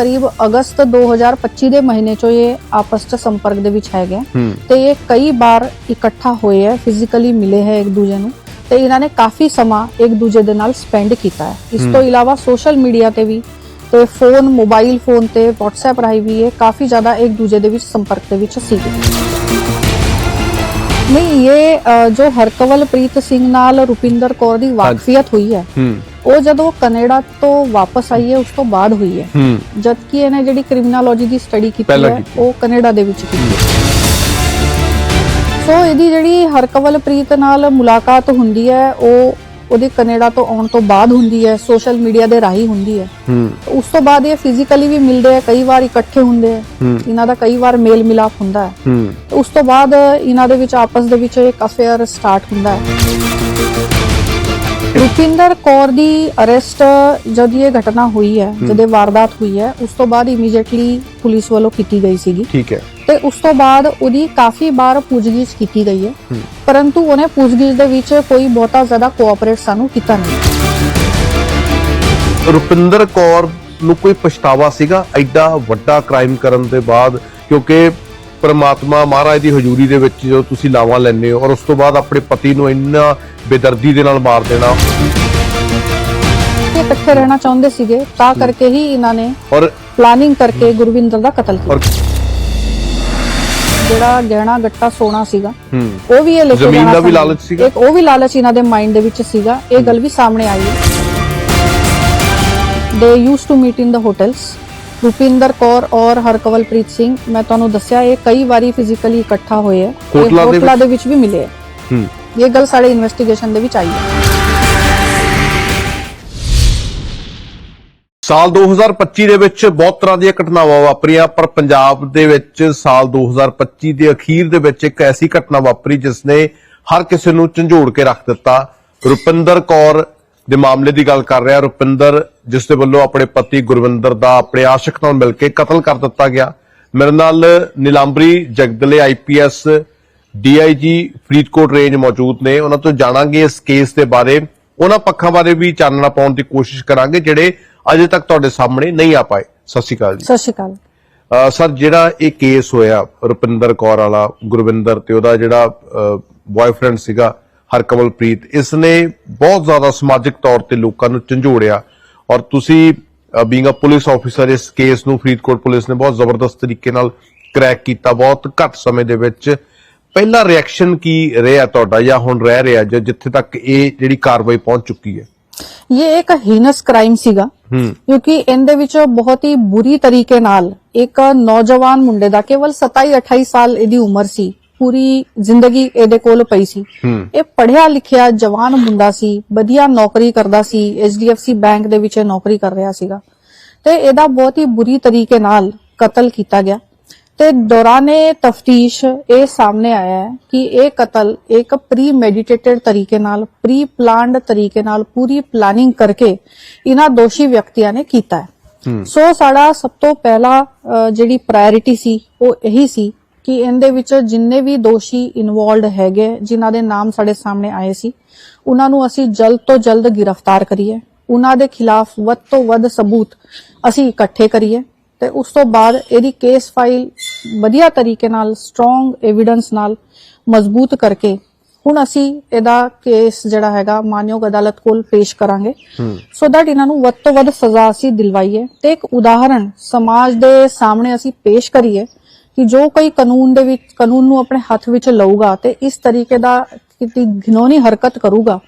ਕਰੀਬ ਅਗਸਤ 2025 ਦੇ ਮਹੀਨੇ ਚੋਂ ਇਹ ਆਪਸ ਚ ਸੰਪਰਕ ਦੇ ਵਿੱਚ ਹੈਗੇ ਤੇ ਇਹ ਕਈ ਵਾਰ ਇਕੱਠਾ ਹੋਏ ਹੈ ਫਿਜ਼ੀਕਲੀ ਮਿਲੇ ਹੈ ਇੱਕ ਦੂਜੇ ਨੂੰ। ਤੇ ਇਹਨਾਂ ਨੇ ਕਾਫੀ ਸਮਾਂ ਇੱਕ ਦੂਜੇ ਦੇ ਨਾਲ ਸਪੈਂਡ ਕੀਤਾ ਹੈ। ਇਸ ਤੋਂ ਇਲਾਵਾ ਸੋਸ਼ਲ ਮੀਡੀਆ ਤੇ ਵੀ ਤੇ ਫੋਨ ਮੋਬਾਈਲ ਫੋਨ ਤੇ WhatsApp ਰਾਹੀਂ ਵੀ ਇਹ ਕਾਫੀ ਜ਼ਿਆਦਾ ਇੱਕ ਦੂਜੇ ਦੇ ਵਿੱਚ ਸੰਪਰਕ ਦੇ ਵਿੱਚ ਸੀਗੇ। ਨਹੀਂ ਇਹ ਜੋ ਹਰਕਵਲਪ੍ਰੀਤ ਸਿੰਘ ਨਾਲ ਰੁਪਿੰਦਰ ਕੌਰ ਦੀ ਵਾਕਫੀਅਤ ਹੋਈ ਹੂੰ। ਉਹ ਜਦੋਂ ਕੈਨੇਡਾ ਤੋਂ ਵਾਪਸ ਆਈ ਹੈ ਉਸ ਤੋਂ ਬਾਅਦ ਹੋਈ ਹੈ। ਹੂੰ। ਜਦ ਕਿ ਇਹਨੇ ਜਿਹੜੀ ਕ੍ਰਿਮੀਨੋਲੋਜੀ ਦੀ ਸਟੱਡੀ ਕੀਤੀ ਪਹਿਲਾਂ ਹੈ ਕੀਤੀ। ਉਹ ਕੈਨੇਡਾ ਦੇ ਵਿੱਚ ਕੀਤੀ ਹੈ। ਸੋ ਇਹਦੀ ਜਿਹੜੀ ਹਰਕਵਲਪ੍ਰੀਤ ਨਾਲ ਮੁਲਾਕਾਤ ਹੁੰਦੀ ਹੈ ਉਹ ਉਹਦੇ ਕੈਨੇਡਾ ਤੋਂ ਆਉਣ ਤੋਂ ਬਾਅਦ ਹੁੰਦੀ ਹੈ ਸੋਸ਼ਲ ਮੀਡੀਆ ਦੇ ਰਾਹੀਂ ਹੁੰਦੀ ਹੈ। ਹੂੰ। ਉਸ ਤੋਂ ਬਾਅਦ ਇਹ ਫਿਜ਼ੀਕਲੀ ਵੀ ਮਿਲਦੇ ਆ ਕਈ ਵਾਰ ਇਕੱਠੇ ਹੁੰਦੇ ਆ ਹੂੰ। ਇਹਨਾਂ ਦਾ ਕਈ ਵਾਰ ਮੇਲ ਮਿਲਾਪ ਹੁੰਦਾ ਹੈ। ਉਸ ਤੋਂ ਬਾਅਦ ਇਹਨਾਂ ਦੇ ਵਿੱਚ ਆਪਸ ਦੇ ਵਿੱਚ ਇੱਕ ਅਫੇਅਰ ਸਟਾਰਟ ਹੁੰਦਾ ਹੈ। ਰੁਪਿੰਦਰ ਕੌਰ ਦੀ ਅਰੈਸਟ ਜਦ ਇਹ ਘਟਨਾ ਹੋਈ ਹੈ ਜਦ ਇਹ ਵਾਰਦਾਤ ਹੋਈ ਹੈ ਉਸ ਤੋਂ ਬਾਅਦ ਇਮੀਡੀਏਟਲੀ ਪੁਲਿਸ ਵੱਲੋਂ ਕੀਤੀ ਗਈ ਸੀਗੀ। ਠੀਕ ਹੈ। ਤੇ ਉਸ ਤੋਂ ਬਾਅਦ ਉਹਦੀ ਕਾਫੀ ਵਾਰ ਪੁੱਛਗਿੱਛ ਕੀਤੀ ਗਈ ਹੈ। ਹੂੰ। ਪਰੰਤੂ ਉਹਨੇ ਪੁੱਛਗਿੱਛ ਦੇ ਵਿੱਚ ਕੋਈ ਬਹੁਤਾ ਜ਼ਿਆਦਾ ਕੋਆਪਰੇਟ ਸਾਨੂੰ ਕੀਤਾ ਨਹੀਂ। ਰੁਪਿੰਦਰ ਕੌਰ ਨੂੰ ਕੋਈ ਪਛਤਾਵਾ ਸੀਗਾ? ਐਡਾ ਵੱਡਾ ਕ੍ਰਾਈਮ ਕਰਨ ਦੇ ਬਾਅਦ? ਕਿਉਂਕਿ ਪ੍ਰਮਾਤਮਾ ਮਹਾਰਾਜ ਦੀ ਹਜ਼ੂਰੀ ਦੇ ਵਿੱਚ ਜਦੋਂ ਤੁਸੀਂ ਲਾਵਾਂ ਲੈਂਦੇ ਹੋ ਔਰ ਉਸ ਤੋਂ ਬਾਅਦ ਆਪਣੇ ਪਤੀ ਨੂੰ ਇੰਨਾ ਬੇਦਰਦੀ ਦੇ ਨਾਲ ਮਾਰ ਦੇਣਾ। ਇਹ ਇਕੱਠੇ ਰਹਿਣਾ ਚਾਹੁੰਦੇ ਸੀਗੇ ਤਾਂ ਕਰਕੇ ਹੀ ਇਹਨਾਂ ਨੇ ਔਰ ਪਲਾਨਿੰਗ ਕਰਕੇ ਗੁਰਵਿੰਦਰ ਦਾ ਕਤਲ ਕੀਤਾ। ਔਰ ਜਿਹੜਾ ਗਹਿਣਾ ਗੱਟਾ ਸੋਨਾ ਸੀਗਾ ਹੂੰ। ਉਹ ਵੀ ਇਹ ਲੈ ਕੇ ਜ਼ਮੀਨ ਜਾਣਾ ਦਾ ਵੀ। ਲਾਲਚ ਸੀਗਾ? ਇੱਕ ਉਹ ਵੀ ਲਾਲਚ ਇਹਨਾਂ ਦੇ ਮਾਈਂਡ ਦੇ ਵਿੱਚ ਸੀਗਾ। ਇਹ ਗੱਲ ਵੀ ਸਾਹਮਣੇ ਆਈ। ਹੈ they use to meet in the hotels Rupinder Kaur ਔਰ ਹਰਕਵਲਪ੍ਰੀਤ ਸਿੰਘ ਮੈਂ ਤੁਹਾਨੂੰ ਦੱਸਿਆ ਇਹ ਕਈ ਵਾਰੀ ਫਿਜ਼ੀਕਲੀ ਇਕੱਠਾ ਹੋਏ ਹੈ ਹੋਟਲਾਂ ਦੇ? ਦੇ ਵਿੱਚ ਵੀ ਮਿਲੇ ਹੈ ਹੂੰ। ਇਹ ਗੱਲ ਸਾਡੇ ਇਨਵੈਸਟੀਗੇਸ਼ਨ ਦੇ ਵਿੱਚ ਆਈ ਹੈ। ਸਾਲ 2025 ਦੇ ਵਿੱਚ ਬਹੁਤ ਤਰ੍ਹਾਂ ਦੀਆਂ ਘਟਨਾਵਾਂ ਵਾਪਰੀਆਂ ਪਰ ਪੰਜਾਬ ਦੇ ਵਿੱਚ ਸਾਲ 2025 ਦੇ ਅਖੀਰ ਦੇ ਵਿੱਚ ਇੱਕ ਐਸੀ ਘਟਨਾ ਵਾਪਰੀ ਜਿਸ ਨੇ ਹਰ ਕਿਸੇ ਨੂੰ ਝੰਜੋੜ ਕੇ ਰੱਖ ਦਿੱਤਾ। ਰੁਪਿੰਦਰ ਕੌਰ ਦੇ ਮਾਮਲੇ ਦੀ ਗੱਲ ਕਰ ਰਿਹਾ ਰੁਪਿੰਦਰ ਜਿਸ ਦੇ ਵੱਲੋਂ ਆਪਣੇ ਪਤੀ ਗੁਰਵਿੰਦਰ ਦਾ ਆਪਣੇ ਆਸ਼ਿਕ ਨਾਲ ਮਿਲ ਕੇ ਕਤਲ ਕਰ ਦਿੱਤਾ ਗਿਆ। ਮੇਰੇ ਨਾਲ Nilambari Jagdale IPS DIG Faridkot range ਮੌਜੂਦ ਨੇ। ਉਹਨਾਂ ਤੋਂ ਜਾਣਾਂਗੇ ਇਸ ਕੇਸ ਦੇ ਬਾਰੇ। ਉਹਨਾਂ ਪੱਖਾਂ ਬਾਰੇ ਵੀ ਚਾਨਣਾ ਪਾਉਣ ਦੀ ਕੋਸ਼ਿਸ਼ ਕਰਾਂਗੇ ਜਿਹੜੇ ਅਜੇ ਤੱਕ ਤੁਹਾਡੇ ਸਾਹਮਣੇ ਨਹੀਂ ਆ ਪਾਏ। ਸਤਿ ਸ਼੍ਰੀ ਅਕਾਲ ਜੀ। ਸਤਿ ਸ਼੍ਰੀ ਅਕਾਲ। ਸਰ ਜਿਹੜਾ ਇਹ ਕੇਸ ਹੋਇਆ ਰੁਪਿੰਦਰ ਕੌਰ ਵਾਲਾ ਗੁਰਵਿੰਦਰ ਤੇ ਉਹਦਾ ਜਿਹੜਾ ਬॉयਫ੍ਰੈਂਡ ਸੀਗਾ ਹਰਕਮਲਪ੍ਰੀਤ ਇਸ ਨੇ ਬਹੁਤ ਜ਼ਿਆਦਾ ਸਮਾਜਿਕ ਤੌਰ ਤੇ ਲੋਕਾਂ ਨੂੰ ਝੰਜੋੜਿਆ ਔਰ ਤੁਸੀਂ ਬੀਇੰਗ ਅ ਪੁਲਿਸ ਆਫੀਸਰ ਇਸ ਕੇਸ ਨੂੰ ਫਰੀਦਕੋਟ ਪੁਲਿਸ ਨੇ ਬਹੁਤ ਜ਼ਬਰਦਸਤ ਤਰੀਕੇ ਨਾਲ ਕ੍ਰੈਕ ਕੀਤਾ ਬਹੁਤ ਘੱਟ ਸਮੇਂ ਦੇ ਵਿੱਚ। ਪਹਿਲਾ ਰਿਐਕਸ਼ਨ ਕੀ ਰਿਹਾ ਤੁਹਾਡਾ ਜਾਂ ਹੁਣ ਰਹਿ ਰਿਹਾ ਜਾਂ ਜਿੱਥੇ ਤੱਕ ਇਹ ਜਿਹੜੀ ਕਾਰਵਾਈ ਪਹੁੰਚ ਚੁੱਕੀ ਹੈ? ਇਹ ਇੱਕ ਹੀਨਸ ਕ੍ਰਾਈਮ ਸੀਗਾ ਕਿਉਂਕਿ ਇਹਦੇ ਵਿੱਚ ਬਹੁਤ ਹੀ ਬੁਰੀ ਤਰੀਕੇ ਨਾਲ ਇੱਕ ਨੌਜਵਾਨ ਮੁੰਡੇ ਦਾ ਕੇਵਲ 27 28 ਸਾਲ ਇਹਦੀ ਉਮਰ ਸੀ। ਪੂਰੀ ਜ਼ਿੰਦਗੀ ਇਹਦੇ ਕੋਲ ਪਈ ਸੀ। ਇਹ ਪੜ੍ਹਿਆ ਲਿਖਿਆ ਜਵਾਨ ਮੁੰਡਾ ਸੀ ਵਧੀਆ ਨੌਕਰੀ ਕਰਦਾ ਸੀ HDFC ਬੈਂਕ ਦੇ ਵਿੱਚ ਨੌਕਰੀ ਕਰ ਰਿਹਾ ਸੀਗਾ। ਤੇ ਇਹਦਾ ਬਹੁਤ ਹੀ ਬੁਰੀ ਤਰੀਕੇ ਨਾਲ ਕਤਲ ਕੀਤਾ ਗਿਆ। ਤੇ ਦੌਰਾਨੇ ਤਫਤੀਸ਼ ਇਹ ਸਾਹਮਣੇ ਆਇਆ ਹੈ ਕਿ ਇਹ ਕਤਲ ਇੱਕ ਪ੍ਰੀ ਮੈਡੀਟੇਟਡ ਤਰੀਕੇ ਨਾਲ ਪ੍ਰੀ ਪਲਾਨਡ ਤਰੀਕੇ ਨਾਲ ਪੂਰੀ ਪਲਾਨਿੰਗ ਕਰਕੇ ਇਹਨਾਂ ਦੋਸ਼ੀ ਵਿਅਕਤੀਆਂ ਨੇ ਕੀਤਾ ਹੈ। ਸੋ ਸਾਡਾ ਸਭ ਤੋਂ ਪਹਿਲਾ ਜਿਹੜੀ ਪ੍ਰਾਇੋਰਟੀ ਸੀ ਉਹ ਇਹੀ ਸੀ ਕਿ ਇਹਦੇ ਵਿੱਚ ਜਿੰਨੇ ਵੀ ਦੋਸ਼ੀ ਇਨਵੋਲਡ ਹੈਗੇ ਜਿਨ੍ਹਾਂ ਦੇ ਨਾਮ ਸਾਡੇ ਸਾਹਮਣੇ ਆਏ ਸੀ ਉਹਨਾਂ ਨੂੰ ਅਸੀਂ ਜਲਦ ਤੋਂ ਜਲਦ ਗ੍ਰਿਫਤਾਰ ਕਰੀਏ। ਉਹਨਾਂ ਦੇ ਖਿਲਾਫ ਵੱਧ ਤੋਂ ਵੱਧ ਸਬੂਤ ਅਸੀਂ ਇਕੱਠੇ ਕਰੀਏ ਤੇ ਉਸ ਤੋਂ ਬਾਅਦ ਇਹਦੀ ਕੇਸ ਫਾਈਲ ਵਧੀਆ ਤਰੀਕੇ ਨਾਲ ਸਟਰੋਂਗ ਐਵੀਡੈਂਸ ਨਾਲ ਮਜ਼ਬੂਤ ਕਰਕੇ ਹੁਣ ਅਸੀਂ ਇਹਦਾ ਕੇਸ ਜਿਹੜਾ ਹੈਗਾ ਮਾਨਯੋਗ ਅਦਾਲਤ ਕੋਲ ਪੇਸ਼ ਕਰਾਂਗੇ। ਸੋ ਦੈਟ ਇਹਨਾਂ ਨੂੰ ਵੱਧ ਤੋਂ ਵੱਧ ਸਜ਼ਾ ਅਸੀਂ ਦਿਲਵਾਈਏ ਤੇ ਇੱਕ ਉਦਾਹਰਣ ਸਮਾਜ ਦੇ ਸਾਹਮਣੇ ਅਸੀਂ ਪੇਸ਼ ਕਰੀਏ ਕਿ ਜੋ ਕੋਈ ਕਾਨੂੰਨ ਦੇ ਵਿੱਚ, ਕਾਨੂੰਨ ਨੂੰ ਆਪਣੇ ਹੱਥ ਵਿੱਚ ਲਊਗਾ ਤੇ ਇਸ ਤਰੀਕੇ ਦਾ ਕਿਤੇ ਘਿਨੌਣੀ ਹਰਕਤ ਕਰੂਗਾ,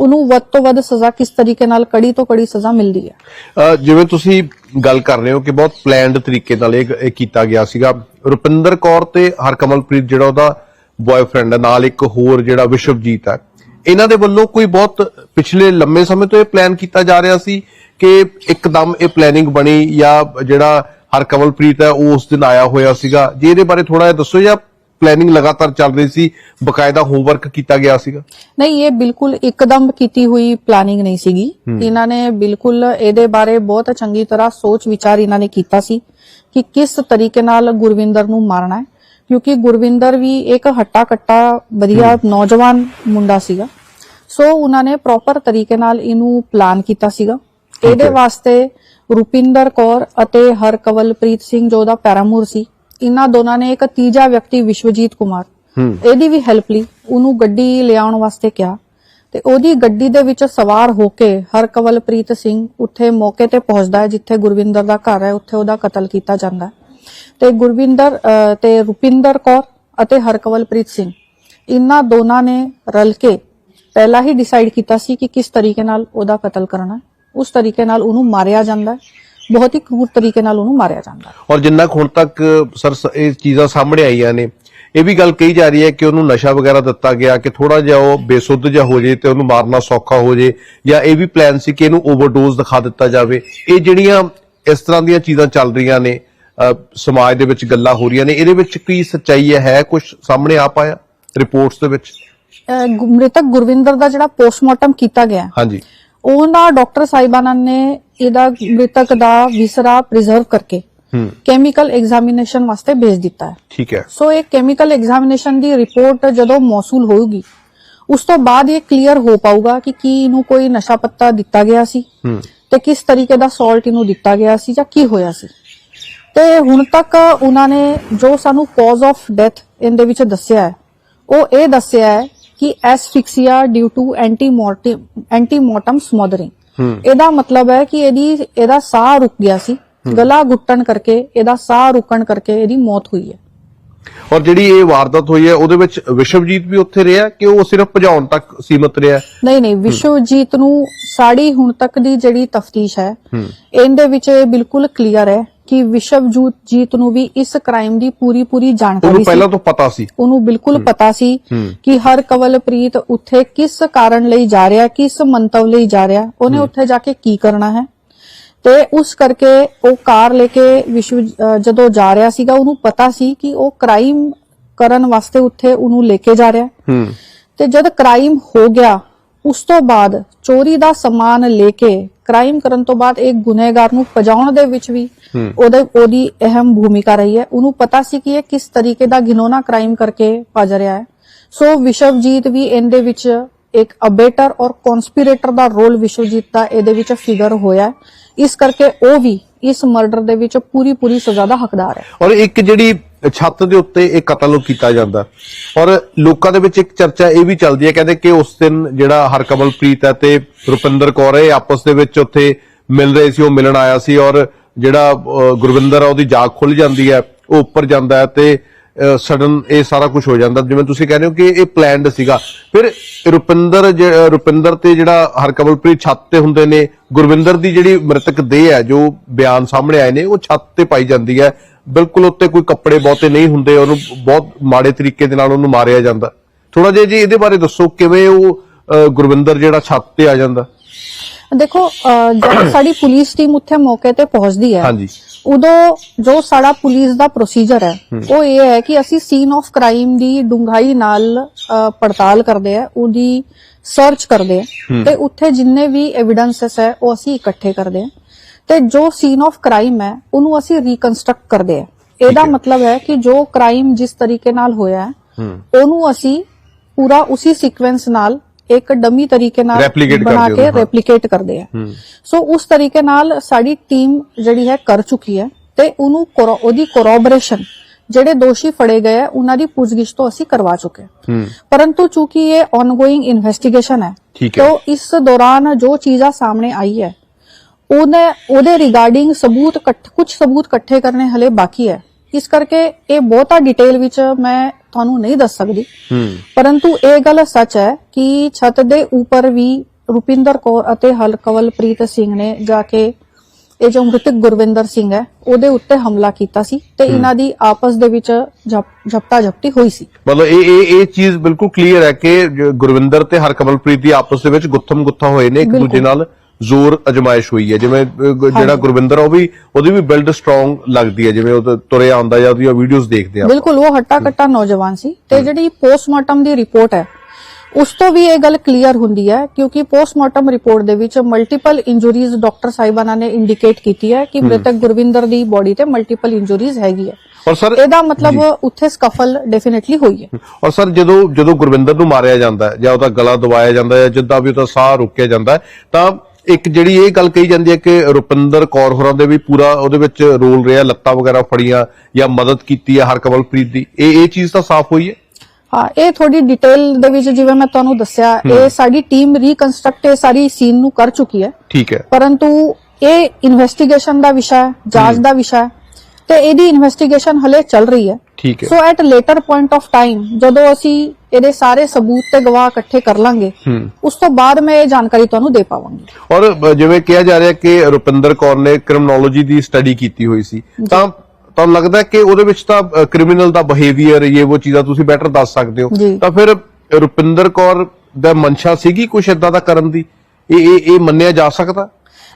ਉਹਨੂੰ ਵੱਧ ਤੋਂ ਵੱਧ ਸਜ਼ਾ ਕਿਸ ਤਰੀਕੇ ਨਾਲ, ਕੜੀ ਤੋਂ ਕੜੀ ਸਜ਼ਾ ਮਿਲਦੀ ਹੈ। ਜਿਵੇਂ ਤੁਸੀਂ ਗੱਲ ਕਰ ਰਹੇ ਹੋ ਕਿ ਬਹੁਤ ਪਲਾਨਡ ਤਰੀਕੇ ਨਾਲ ਇਹ ਕੀਤਾ ਗਿਆ ਸੀਗਾ। ਰੁਪਿੰਦਰ ਕੌਰ ਤੇ ਹਰਕਮਲਪ੍ਰੀਤ ਜਿਹੜਾ ਉਹਦਾ ਬॉयਫ੍ਰੈਂਡ ਹੈ, ਨਾਲ ਇੱਕ ਹੋਰ ਜਿਹੜਾ ਵਿਸ਼ਵਜੀਤ ਹੈ, ਇਹਨਾਂ ਦੇ ਵੱਲੋਂ ਕੋਈ ਬਹੁਤ ਪਿਛਲੇ ਲੰਮੇ ਸਮੇਂ ਤੋਂ ਇਹ ਪਲਾਨ ਕੀਤਾ ਜਾ ਰਿਹਾ ਸੀ ਕਿ ਇੱਕਦਮ ਇਹ ਪਲੈਨਿੰਗ ਬਣੀ ਜਾਂ ਜਿਹੜਾ ਹਰਕਮਲਪ੍ਰੀਤ ਹੈ ਉਹ ਉਸ ਦਿਨ ਆਇਆ ਹੋਇਆ ਸੀਗਾ। ਜੇ ਇਹਦੇ ਬਾਰੇ ਥੋੜਾ ਜਿਹਾ ਦੱਸੋ ਜਾਂ ਪਲੈਨਿੰਗ ਲਗਾਤਾਰ ਚੱਲ ਰਹੀ ਸੀ ਬਕਾਇਦਾ ਹੋਮਵਰਕ ਕੀਤਾ ਗਿਆ ਸੀਗਾ? ਨਹੀਂ ਇਹ ਬਿਲਕੁਲ ਇੱਕਦਮ ਕੀਤੀ ਹੋਈ ਪਲਾਨਿੰਗ ਨਹੀਂ ਸੀਗੀ। ਇਹਨਾਂ ਨੇ ਬਿਲਕੁਲ ਇਹਦੇ ਬਾਰੇ ਬਹੁਤ ਚੰਗੀ ਤਰ੍ਹਾਂ ਸੋਚ ਵਿਚਾਰ ਇਹਨਾਂ ਨੇ ਕੀਤਾ ਸੀ ਕਿ ਕਿਸ ਤਰੀਕੇ ਨਾਲ ਗੁਰਵਿੰਦਰ ਨੂੰ ਮਾਰਨਾ ਹੈ। ਕਿਉਂਕਿ ਗੁਰਵਿੰਦਰ ਵੀ ਇੱਕ ਹੱਟਾ ਕੱਟਾ ਵਧੀਆ ਨੌਜਵਾਨ ਮੁੰਡਾ ਸੀਗਾ। ਸੋ ਉਹਨਾਂ ਨੇ ਪ੍ਰੋਪਰ ਤਰੀਕੇ ਨਾਲ ਇਹਨੂੰ ਪਲਾਨ ਕੀਤਾ ਸੀਗਾ। ਇਹਦੇ ਵਾਸਤੇ ਰੁਪਿੰਦਰ ਕੌਰ ਅਤੇ ਹਰਕਵਲਪ੍ਰੀਤ ਸਿੰਘ ਜੋ ਉਹਦਾ ਪੈਰਾਮੂਰ ਸੀ ਇਹਨਾਂ ਦੋਨਾਂ ਨੇ ਇੱਕ ਤੀਜਾ ਵਿਅਕਤੀ ਵਿਸ਼ਵਜੀਤ ਕੁਮਾਰ। ਇਹਦੀ ਵੀ ਹੈਲਪ ਲਈ ਉਹਨੂੰ ਗੱਡੀ ਲਿਆਉਣ ਵਾਸਤੇ ਕਿਹਾ ਤੇ ਉਹਦੀ ਗੱਡੀ ਦੇ ਵਿੱਚ ਸਵਾਰ ਹੋ ਕੇ ਹਰਕਵਲਪ੍ਰੀਤ ਸਿੰਘ ਉੱਥੇ ਮੌਕੇ ਤੇ ਪਹੁੰਚਦਾ ਹੈ ਜਿੱਥੇ ਗੁਰਵਿੰਦਰ ਦਾ ਘਰ ਹੈ ਉੱਥੇ ਉਹਦਾ ਕਤਲ ਕੀਤਾ ਜਾਂਦਾ ਤੇ ਗੁਰਵਿੰਦਰ ਤੇ ਰੁਪਿੰਦਰ ਕੌਰ ਅਤੇ ਹਰਕਵਲਪ੍ਰੀਤ ਸਿੰਘ ਇਹਨਾਂ ਦੋਨਾਂ ਨੇ ਰਲ ਕੇ ਪਹਿਲਾਂ ਹੀ ਡਿਸਾਈਡ ਕੀਤਾ ਸੀ ਕਿ ਕਿਸ ਤਰੀਕੇ ਨਾਲ ਉਹਦਾ ਕਤਲ ਕਰਨਾ ਹੈ। ਉਸ ਤਰੀਕੇ ਨਾਲ ਉਹਨੂੰ ਮਾਰਿਆ ਜਾਂਦਾ ਬਹੁਤ ਹੀ ਕਰੂਰ ਤਰੀਕੇ ਨਾਲ ਉਹਨੂੰ ਮਾਰਿਆ ਜਾਂਦਾ ਔਰ ਜਿੰਨਾ ਹੁਣ ਤੱਕ ਸਰ ਇਹ ਚੀਜ਼ਾਂ ਸਾਹਮਣੇ ਆਈਆਂ ਨੇ ਇਹ ਵੀ ਗੱਲ ਕਹੀ ਜਾ ਰਹੀ ਹੈ ਕਿ ਉਹਨੂੰ ਨਸ਼ਾ ਵਗੈਰਾ ਦਿੱਤਾ ਗਿਆ ਕਿ ਥੋੜਾ ਜਿਹਾ ਉਹ ਬੇਸੁੱਧ ਜਿਹਾ ਹੋ ਜੇ ਤੇ ਉਹਨੂੰ ਮਾਰਨਾ ਸੌਖਾ ਹੋ ਜੇ ਜਾਂ ਇਹ ਵੀ ਪਲਾਨ ਸੀ ਕਿ ਇਹਨੂੰ ਓਵਰਡੋਜ਼ ਦਿਖਾ ਦਿੱਤਾ ਜਾਵੇ। ਇਹ ਜਿਹੜੀਆਂ ਇਸ ਤਰ੍ਹਾਂ ਦੀਆਂ ਚੀਜ਼ਾਂ ਚੱਲ ਰਹੀਆਂ ਨੇ ਸਮਾਜ ਦੇ ਵਿੱਚ ਗੱਲਾਂ ਹੋ ਰਹੀਆਂ ਨੇ ਇਹਦੇ ਵਿੱਚ ਕੀ ਸੱਚਾਈ ਹੈ ਹੈ ਕੁਝ ਸਾਹਮਣੇ ਆ ਪਾਇਆ ਰਿਪੋਰਟਸ ਦੇ ਵਿੱਚ? ਮ੍ਰਿਤਕ ਗੁਰਵਿੰਦਰ ਦਾ ਜਿਹੜਾ ਪੋਸਟਮਾਰਟਮ ਕੀਤਾ ਗਿਆ ਹਾਂਜੀ। ਉਹਨਾਂ ਡਾਕਟਰ ਸਾਹਿਬਾਨਾਂ ਨੇ ਇਹਦਾ ਮ੍ਰਿਤਕ ਦਾ ਵਿਸਰਾ ਪ੍ਰੀਜ਼ਰਵ ਕਰਕੇ ਕੈਮੀਕਲ ਐਗਜ਼ਾਮੀਨੇਸ਼ਨ ਵਾਸਤੇ ਭੇਜ ਦਿੱਤਾ ਹੈ। ਠੀਕ ਹੈ। ਸੋ ਇਹ ਕੈਮੀਕਲ ਐਗਜ਼ਾਮੀਨੇਸ਼ਨ ਦੀ ਰਿਪੋਰਟ ਜਦੋਂ ਮੌਸੂਲ ਹੋਊਗੀ ਉਸ ਤੋਂ ਬਾਅਦ ਇਹ ਕਲੀਅਰ ਹੋ ਪਾਊਗਾ ਕਿ ਕੀ ਇਹਨੂੰ ਕੋਈ ਨਸ਼ਾ ਪੱਤਾ ਦਿੱਤਾ ਗਿਆ ਸੀ ਤੇ ਕਿਸ ਤਰੀਕੇ ਦਾ ਸਾਲਟ ਇਹਨੂੰ ਦਿੱਤਾ ਗਿਆ ਸੀ ਜਾਂ ਕੀ ਹੋਇਆ ਸੀ। ਤੇ ਹੁਣ ਤੱਕ ਉਹਨਾਂ ਨੇ ਜੋ ਸਾਨੂੰ ਕਾਜ਼ ਆਫ ਡੈਥ ਇਹਦੇ ਵਿੱਚ ਦੱਸਿਆ ਹੈ ਉਹ ਇਹ ਦੱਸਿਆ ਹੈ ਕਿ ਐਸਫਿਕਸੀਆ ਡਿਊ ਟੂ ਐਂਟੀਮੋਰਟਮ ਐਂਟੀਮੋਰਟਮ ਸਮੋਦਰਿੰਗ। ਇਹਦਾ ਮਤਲਬ ਹੈ ਕਿ ਇਹਦੀ ਇਹਦਾ ਸਾਹ ਰੁਕ ਗਿਆ ਸੀ। ਗਲਾ ਘੁੱਟਣ ਕਰਕੇ ਇਹਦਾ ਸਾਹ ਰੁਕਣ ਕਰਕੇ ਇਹਦੀ ਮੌਤ ਹੋਈ ਹੈ। ਔਰ ਜਿਹੜੀ ਇਹ ਵਾਰਦਾਤ ਹੋਈ ਹੈ ਉਹਦੇ ਵਿੱਚ ਵਿਸ਼ਵਜੀਤ ਵੀ ਉੱਥੇ ਰਿਹਾ ਕਿ ਉਹ ਸਿਰਫ ਭਜਾਉਣ ਤੱਕ ਸੀਮਤ ਰਿਹਾ ਨਹੀਂ ਨਹੀਂ ਵਿਸ਼ਵਜੀਤ ਨੂੰ ਸਾਡੀ ਹੁਣ ਤੱਕ ਦੀ ਜਿਹੜੀ ਤਫਤੀਸ਼ ਹੈ ਹੂੰ। ਇਹਦੇ ਵਿੱਚ ਇਹ ਬਿਲਕੁਲ ਕਲੀਅਰ ਹੈ ਕਿ ਵਿਸ਼ਵਜੀਤ ਜੀਤ ਨੂੰ ਵੀ ਇਸ ਕ੍ਰਾਈਮ ਦੀ ਪੂਰੀ ਪੂਰੀ ਜਾਣਕਾਰੀ ਉਹਨੂੰ ਸੀ। ਪਹਿਲਾਂ ਤੋਂ ਪਤਾ ਸੀ। ਉਹਨੂੰ ਬਿਲਕੁਲ ਪਤਾ ਸੀ। ਕਿ ਹਰ ਕਵਲਪ੍ਰੀਤ ਉੱਥੇ ਕਿਸ ਕਾਰਨ ਲਈ ਜਾ ਰਿਹਾ ਕਿਸ ਮੰਤਵ ਲਈ ਜਾ ਰਿਹਾ ਉਹਨੇ ਉੱਥੇ ਜਾ ਕੇ ਕੀ ਕਰਨਾ ਹੈ। ਤੇ ਉਸ ਕਰਕੇ ਉਹ ਕਾਰ ਲੈ ਕੇ ਵਿਸ਼ਵ ਜਦੋਂ ਜਾ ਰਿਹਾ ਸੀਗਾ ਉਹਨੂੰ ਪਤਾ ਸੀ ਕਿ ਉਹ ਕ੍ਰਾਈਮ ਕਰਨ ਵਾਸਤੇ ਉੱਥੇ ਉਹਨੂੰ ਲੈ ਕੇ ਜਾ ਰਿਹਾ। ਤੇ ਜਦ ਕ੍ਰਾਈਮ ਹੋ ਗਿਆ ਉਸ ਤੋਂ ਬਾਅਦ ਚੋਰੀ ਦਾ ਸਮਾਨ ਲੈ ਕੇ ਕ੍ਰਾਈਮ ਕਰਨ ਤੋਂ ਬਾਅਦ ਇੱਕ ਗੁਨਹਗਾਰ ਨੂੰ ਪਜਾਉਣ ਦੇ ਵਿੱਚ ਵੀ। ਉਹਦੇ ਉਹਦੀ ਅਹਿਮ ਭੂਮਿਕਾ ਰਹੀ ਹੈ ਉਹਨੂੰ ਪਤਾ ਸੀ ਕਿ ਇਹ ਕਿਸ ਤਰੀਕੇ ਦਾ ਘਿਨੌਣਾ ਕ੍ਰਾਈਮ ਕਰਕੇ ਭੱਜ ਰਿਹਾ ਹੈ ਸੋ ਵਿਸ਼ਵਜੀਤ ਵੀ ਇਹਦੇ ਵਿੱਚ ਇੱਕ ਅਬੇਟਰ ਔਰ ਕਨਸਪੀਰੇਟਰ ਦਾ ਰੋਲ ਵਿਸ਼ਵਜੀਤ ਦਾ ਇਹਦੇ ਵਿੱਚ ਫਿਗਰ ਹੋਇਆ। ਇਸ ਕਰਕੇ ਉਹ ਵੀ ਇਸ ਮਰਡਰ ਦੇ ਵਿੱਚ ਪੂਰੀ ਪੂਰੀ ਸਜ਼ਾ ਦਾ ਹੱਕਦਾਰ ਹੈ ਔਰ ਇੱਕ ਜਿਹੜੀ ਛੱਤ ਦੇ ਉੱਤੇ ਇਹ ਕਤਲ ਕੀਤਾ ਜਾਂਦਾ। ਔਰ ਲੋਕਾਂ ਦੇ ਵਿੱਚ ਇੱਕ ਚਰਚਾ ਇਹ ਵੀ ਚੱਲਦੀ ਹੈ, ਕਹਿੰਦੇ ਕਿ ਉਸ ਦਿਨ ਜਿਹੜਾ ਹਰਕਮਲਪ੍ਰੀਤ ਹੈ ਤੇ ਰੁਪਿੰਦਰ ਕੌਰ ਇਹ ਆਪਸ ਦੇ ਵਿੱਚ ਉੱਥੇ ਮਿਲ ਰਹੇ ਸੀ, ਉਹ ਮਿਲਣ ਆਇਆ ਸੀ ਔਰ ਜਿਹੜਾ ਗੁਰਵਿੰਦਰ ਆ, ਉਹਦੀ ਜਾਗ ਖੁੱਲ ਜਾਂਦੀ ਹੈ, ਉਹ ਉੱਪਰ ਜਾਂਦਾ ਹੈ ਤੇ ਸਡਨ ਇਹ ਸਾਰਾ ਕੁਝ ਹੋ ਜਾਂਦਾ। ਜਿਵੇਂ ਤੁਸੀਂ ਕਹਿੰਦੇ ਹੋ ਕਿ ਇਹ ਪਲਾਨਡ ਸੀਗਾ। ਫਿਰ ਰੁਪਿੰਦਰ ਜ- ਰੁਪਿੰਦਰ ਤੇ ਜਿਹੜਾ ਹਰਕਮਲਪ੍ਰੀਤ ਛੱਤ ਤੇ ਹੁੰਦੇ ਨੇ, ਗੁਰਵਿੰਦਰ ਦੀ ਜਿਹੜੀ ਮ੍ਰਿਤਕ ਦੇਹ ਹੈ, ਜੋ ਬਿਆਨ ਸਾਹਮਣੇ ਆਏ ਨੇ, ਉਹ ਛੱਤ ਤੇ ਪਾਈ ਜਾਂਦੀ ਹੈ। ਬਿਲਕੁਲ ਉੱਤੇ ਕੋਈ ਕੱਪੜੇ ਬਹੁਤੇ ਨਹੀਂ ਹੁੰਦੇ ਉਹਨੂੰ ਬਹੁਤ ਮਾੜੇ ਤਰੀਕੇ ਦੇ ਨਾਲ ਉਹਨੂੰ ਮਾਰਿਆ ਜਾਂਦਾ। ਥੋੜਾ ਜਿਹਾ ਜੀ ਇਹਦੇ ਬਾਰੇ ਦੱਸੋ ਕਿਵੇਂ ਉਹ ਗੁਰਵਿੰਦਰ ਜਿਹੜਾ ਛੱਤ ਤੇ ਆ ਜਾਂਦਾ? ਦੇਖੋ ਜਦ ਸਾਡੀ ਪੁਲਿਸ ਟੀਮ ਉੱਥੇ ਮੌਕੇ ਤੇ ਪਹੁੰਚਦੀ ਹੈ ਹਾਂਜੀ। ਉਦੋਂ ਜੋ ਸਾਡਾ ਪੁਲਿਸ ਦਾ ਪ੍ਰੋਸੀਜਰ ਹੈ ਉਹ ਇਹ ਹੈ ਕਿ ਅਸੀਂ ਸੀਨ ਆਫ ਕ੍ਰਾਈਮ ਦੀ ਡੂੰਘਾਈ ਨਾਲ ਪੜਤਾਲ ਕਰਦੇ ਆ ਉਹਦੀ ਸਰਚ ਕਰਦੇ ਆ ਤੇ ਉੱਥੇ ਜਿੰਨੇ ਵੀ ਐਵੀਡੈਂਸਸ ਹੈ ਉਹ ਅਸੀਂ ਇਕੱਠੇ ਕਰਦੇ ਆ ਤੇ ਜੋ ਸੀਨ ਆਫ ਕ੍ਰਾਈਮ ਹੈ ਉਹਨੂੰ ਅਸੀਂ ਰੀਕਨਸਟਰਕਟ ਕਰਦੇ ਆ ਇਹਦਾ ਮਤਲਬ ਹੈ ਕਿ ਜੋ ਕ੍ਰਾਈਮ ਜਿਸ ਤਰੀਕੇ ਨਾਲ ਹੋਇਆ ਹੈ ਉਹਨੂੰ ਅਸੀਂ ਪੂਰਾ ਉਸੇ ਸੀਕੁਐਂਸ ਨਾਲ ਇੱਕ ਡਮੀ ਤਰੀਕੇ ਨਾਲ ਬਣਾ ਕੇ ਰੈਪਲੀਕੇਟ ਕਰਦੇ ਆ ਸੋ ਉਸ ਤਰੀਕੇ ਨਾਲ ਸਾਡੀ ਟੀਮ ਜਿਹੜੀ ਹੈ ਕਰ ਚੁੱਕੀ ਹੈ ਤੇ ਉਹਨੂੰ ਉਹਦੀ ਕੋਰੋਬੋਰੇਸ਼ਨ ਜਿਹੜੇ ਦੋਸ਼ੀ ਫੜੇ ਗਏ ਆ ਉਹਨਾਂ ਦੀ ਪੁੱਛਗਿੱਛ ਤੋਂ ਅਸੀਂ ਕਰਵਾ ਚੁੱਕੇ ਪਰੰਤੂ ਚੂੰਕਿ ਇਹ ਆਨਗੋਇੰਗ ਇਨਵੈਸਟੀਗੇਸ਼ਨ ਹੈ ਤਾਂ ਇਸ ਦੌਰਾਨ ਜੋ ਚੀਜ਼ਾਂ ਸਾਹਮਣੇ ਆਈ ਹੈ ਉਹਨੇ ਉਹਦੇ ਰਿਗਾਰਡਿੰਗ ਸਬੂਤ ਇਕੱਠ ਕੁਝ ਸਬੂਤ ਇਕੱਠੇ ਕਰਨੇ ਹਲੇ ਬਾਕੀ ਹੈ। ਇਸ ਕਰਕੇ ਇਹ ਬਹੁਤਾ ਡਿਟੇਲ ਵਿੱਚ ਮੈਂ ਤੁਹਾਨੂੰ ਨਹੀਂ ਦੱਸ ਸਕਦੀ। ਪਰੰਤੂ ਇਹ ਗੱਲ ਸੱਚ ਹੈ ਕਿ ਛੱਤ ਦੇ ਉੱਪਰ ਵੀ ਰੁਪਿੰਦਰ ਕੌਰ ਅਤੇ ਹਲਕਵਲਪ੍ਰੀਤ ਸਿੰਘ ਨੇ ਜਾ ਕੇ ਇਹ ਜੋ ਮ੍ਰਿਤਕ ਗੁਰਵਿੰਦਰ ਸਿੰਘ ਹੈ ਉਹਦੇ ਉੱਤੇ ਹਮਲਾ ਕੀਤਾ ਸੀ ਤੇ ਇਹਨਾਂ ਦੀ ਆਪਸ ਦੇ ਵਿੱਚ ਝਪਟਾ ਝਪਟੀ ਹੋਈ ਸੀ। ਮਤਲਬ ਇਹ ਇਹ ਇਹ ਚੀਜ਼ ਬਿਲਕੁਲ ਕਲੀਅਰ ਹੈ ਕਿ ਗੁਰਵਿੰਦਰ ਤੇ ਹਰਕਮਲਪ੍ਰੀਤ ਦੀ ਆਪਸ ਦੇ ਵਿੱਚ ਗੁੱਥਮ ਗੁੱਥਾ ਹੋਏ ਨੇ ਇੱਕ। ਦੂਜੇ ਨਾਲ। ਜ਼ੋਰ ਅਜਮਾਇਸ਼ ਹੋਈ ਹੈ। ਜਿਵੇਂ ਜਿਹੜਾ। ਗੁਰਵਿੰਦਰ ਉਹ ਵੀ ਉਹਦੀ ਵੀ ਬਿਲਡ ਸਟਰੋਂਗ ਲੱਗਦੀ ਹੈ। ਜਿਵੇਂ ਉਹ ਤੁਰਿਆ ਆਉਂਦਾ ਜਾਂ ਉਹਦੀਆਂ ਵੀਡੀਓਜ਼ ਦੇਖਦੇ ਆ। ਬਿਲਕੁਲ ਉਹ ਹੱਟਾ ਕੱਟਾ ਨੌਜਵਾਨ ਸੀ। ਤੇ ਜਿਹੜੀ ਪੋਸਟਮਾਰਟਮ ਦੀ ਰਿਪੋਰਟ ਹੈ ਉਸ ਤੋਂ ਵੀ ਇਹ ਗੱਲ ਕਲੀਅਰ ਹੁੰਦੀ ਹੈ ਕਿਉਂਕਿ ਪੋਸਟਮਾਰਟਮ ਰਿਪੋਰਟ ਦੇ ਵਿੱਚ ਮਲਟੀਪਲ ਇੰਜਰੀਜ਼ ਡਾਕਟਰ ਸਾਹਿਬਾਨਾਂ ਨੇ ਇੰਡੀਕੇਟ ਕੀਤੀ ਹੈ ਕਿ ਮ੍ਰਿਤਕ ਗੁਰਵਿੰਦਰ ਦੀ ਬੋਡੀ ਤੇ ਮਲਟੀਪਲ ਇੰਜਰੀਜ਼ ਹੈਗੀ ਹੈ। ਔਰ ਸਰ ਇਹਦਾ ਮਤਲਬ ਉੱਥੇ ਸਕਫਲ ਡੈਫੀਨਿਟਲੀ ਹੋਈ ਹੈ। ਔਰ ਸਰ ਜਦੋਂ ਜਦੋਂ ਗੁਰਵਿੰਦਰ ਨੂੰ ਮਾਰਿਆ ਜਾਂਦਾ ਹੈ ਜਾਂ ਉਹਦਾ ਗਲਾ ਦਬਾਇਆ ਜਾਂਦਾ ਹੈ ਜਿੱਦਾਂ ਵੀ ਉਹਦਾ ਸਾਹ ਰੋਕਿਆ ਜਾਂਦਾ ਹੈ ਤਾਂ ਇੱਕ ਜਿਹੜੀ ਇਹ ਗੱਲ ਕਹੀ ਜਾਂਦੀ ਹੈ ਕਿ ਰੁਪਿੰਦਰ ਕੌਰ ਹੋਰਾਂ ਦੇ ਵੀ ਪੂਰਾ ਉਹਦੇ ਵਿੱਚ ਰੋਲ ਰਿਹਾ ਲੱਤਾਂ ਵਗੈਰਾ ਫੜੀਆਂ ਜਾਂ ਮਦਦ ਕੀਤੀ ਹੈ ਹਰਕਮਲਪ੍ਰੀਤ ਦੀ। ਇਹ ਇਹ ਚੀਜ਼ ਤਾਂ ਸਾਫ਼ ਹੋਈ ਹੈ? ਹਾਂ ਇਹ ਥੋੜੀ ਡਿਟੇਲ ਦੇ ਵਿੱਚ ਜਿਵੇਂ ਮੈਂ ਤੁਹਾਨੂੰ ਦੱਸਿਆ ਇਹ ਸਾਡੀ ਟੀਮ ਰੀਕਨਸਟਰਕਟ ਇਹ ਸਾਰੀ ਸੀਨ ਨੂੰ ਕਰ ਚੁੱਕੀ ਹੈ। ਠੀਕ ਹੈ। ਪਰੰਤੂ ਇਹ ਇਨਵੈਸਟੀਗੇਸ਼ਨ ਦਾ ਵਿਸ਼ਾ ਹੈ ਜਾਂਚ ਦਾ ਵਿਸ਼ਾ ਹੈ ਤੇ ਇਹਦੀ ਇਨਵੈਸਟੀਗੇਸ਼ਨ ਹਲੇ ਚੱਲ ਰਹੀ ਹੈ। ਠੀਕ ਹੈ। So at later point of time ਜਦੋਂ ਅਸੀਂ ਇਹਦੇ ਸਾਰੇ ਸਬੂਤ ਤੇ ਗਵਾਹ ਇਕੱਠੇ ਕਰ ਲਾਂਗੇ। ਉਸ ਤੋਂ ਬਾਅਦ ਮੈਂ ਇਹ ਜਾਣਕਾਰੀ ਤੁਹਾਨੂੰ ਦੇ ਪਾਵਾਂਗੀ। ਔਰ ਜਿਵੇਂ ਕਿਹਾ ਜਾ ਰਿਹਾ ਕਿ ਰੁਪਿੰਦਰ ਕੌਰ ਨੇ ਕ੍ਰਿਮਨੋਲੋਜੀ ਦੀ ਸਟੱਡੀ ਕੀਤੀ ਹੋਈ ਸੀ ਤਾਂ ਤੁਹਾਨੂੰ ਲੱਗਦਾ ਕਿ ਉਹਦੇ ਵਿੱਚ ਤਾਂ ਕ੍ਰਿਮੀਨਲ ਦਾ ਬਿਹੇਵੀਅਰ ਇਹ ਉਹ ਚੀਜ਼ਾਂ ਤੁਸੀਂ ਬੈਟਰ ਦੱਸ ਸਕਦੇ ਹੋ। ਤਾਂ ਫਿਰ ਰੁਪਿੰਦਰ ਕੌਰ ਦਾ ਮਨਸ਼ਾ ਸੀਗੀ ਕੁਝ ਇਦਾਂ ਦਾ ਕਰਨ ਦੀ? ਇਹ ਇਹ ਇਹ ਮੰਨਿਆ ਜਾ ਸਕਦਾ?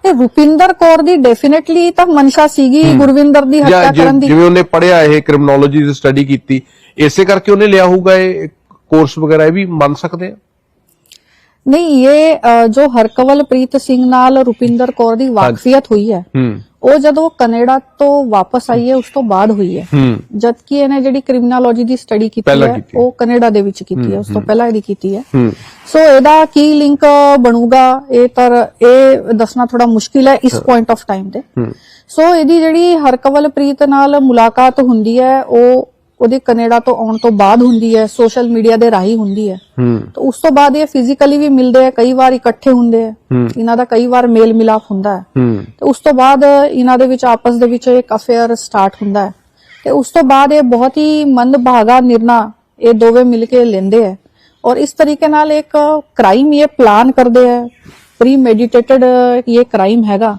ਇਹ ਰੁਪਿੰਦਰ ਕੌਰ ਦੀ ਡੈਫੀਨਿਟਲੀ ਤਾਂ ਮਨਸ਼ਾ ਸੀਗੀ ਗੁਰਵਿੰਦਰ ਦੀ ਹੱਤਿਆ ਕਰਨ ਦੀ। ਜਿਵੇਂ ਉਹਨੇ ਪੜਿਆ ਇਹ ਕ੍ਰਿਮਨੋਲੋਜੀ ਦੀ ਸਟੱਡੀ ਕੀਤੀ ਇਸੇ ਕਰਕੇ ਉਹਨੇ ਲਿਆ ਹੋਊਗਾ ਇਹ ਕੋਰਸ ਵਗੈਰਾ ਇਹ ਵੀ ਮੰਨ ਸਕਦੇ ਆ? ਨਹੀਂ ਇਹ ਅ, ਜੋ ਹਰਕਵਲਪ੍ਰੀਤ ਸਿੰਘ ਨਾਲ ਰੁਪਿੰਦਰ ਕੌਰ ਦੀ ਵਾਕਫੀਅਤ ਹੋਈ ਹੈ ਉਹ ਜਦੋਂ ਕੈਨੇਡਾ ਤੋਂ ਵਾਪਸ ਆਈ ਹੈ ਉਸ ਤੋਂ ਬਾਅਦ ਹੋਈ ਹੈ। ਹੂੰ। ਜਦ ਕਿ ਇਹਨੇ ਜਿਹੜੀ ਕ੍ਰਿਮੀਨੋਲੋਜੀ ਦੀ ਸਟੱਡੀ ਕੀਤੀ ਪਹਿਲਾਂ ਹੈ ਕੀਤੀ। ਹੈ। ਉਹ ਕੈਨੇਡਾ ਦੇ ਵਿੱਚ ਕੀਤੀ ਹੈ ਉਸ ਤੋਂ ਪਹਿਲਾਂ ਇਹਦੀ ਕੀਤੀ ਹੈ। ਸੋ ਇਹਦਾ ਕੀ ਲਿੰਕ ਬਣੂਗਾ ਇਹ ਤਾਂ ਇਹ ਦੱਸਣਾ ਥੋੜਾ ਮੁਸ਼ਕਿਲ ਹੈ ਇਸ ਪੁਆਇੰਟ ਆਫ ਟਾਈਮ ਤੇ। ਹੂੰ। ਸੋ ਇਹਦੀ ਜਿਹੜੀ ਹਰਕਵਲਪ੍ਰੀਤ ਨਾਲ ਮੁਲਾਕਾਤ ਹੁੰਦੀ ਹੈ ਉਹ ਉਹਦੇ ਕੈਨੇਡਾ ਤੋਂ ਆਉਣ ਤੋਂ ਬਾਅਦ ਹੁੰਦੀ ਹੈ ਸੋਸ਼ਲ ਮੀਡੀਆ ਦੇ ਰਾਹੀਂ ਹੁੰਦੀ ਹੈ। ਹੂੰ। ਤਾਂ ਉਸ ਤੋਂ ਬਾਅਦ ਇਹ ਫਿਜ਼ੀਕਲੀ ਵੀ ਮਿਲਦੇ ਆ ਕਈ ਵਾਰ ਇਕੱਠੇ ਹੁੰਦੇ ਆ ਇਹਨਾਂ ਦਾ ਕਈ ਵਾਰ ਮੇਲ ਮਿਲਾਪ ਹੁੰਦਾ ਹੈ। ਹੂੰ। ਤੇ ਉਸ ਤੋਂ ਬਾਅਦ ਇਹਨਾਂ ਦੇ ਵਿੱਚ ਆਪਸ ਦੇ ਵਿੱਚ ਇੱਕ ਅਫੇਅਰ ਸਟਾਰਟ ਹੁੰਦਾ ਹੈ। ਤੇ ਉਸ ਤੋਂ ਬਾਅਦ ਇਹ ਬਹੁਤ ਹੀ ਮੰਦਭਾਗਾ ਨਿਰਣਾ ਇਹ ਦੋਵੇਂ ਮਿਲ ਕੇ ਲੈਂਦੇ ਆ ਔਰ ਇਸ ਤਰੀਕੇ ਨਾਲ ਇੱਕ ਕ੍ਰਾਈਮ ਇਹ ਪਲਾਨ ਕਰਦੇ ਆ ਪ੍ਰੀ ਮੈਡੀਟੇਟਡ ਇਹ ਕ੍ਰਾਈਮ ਹੈਗਾ।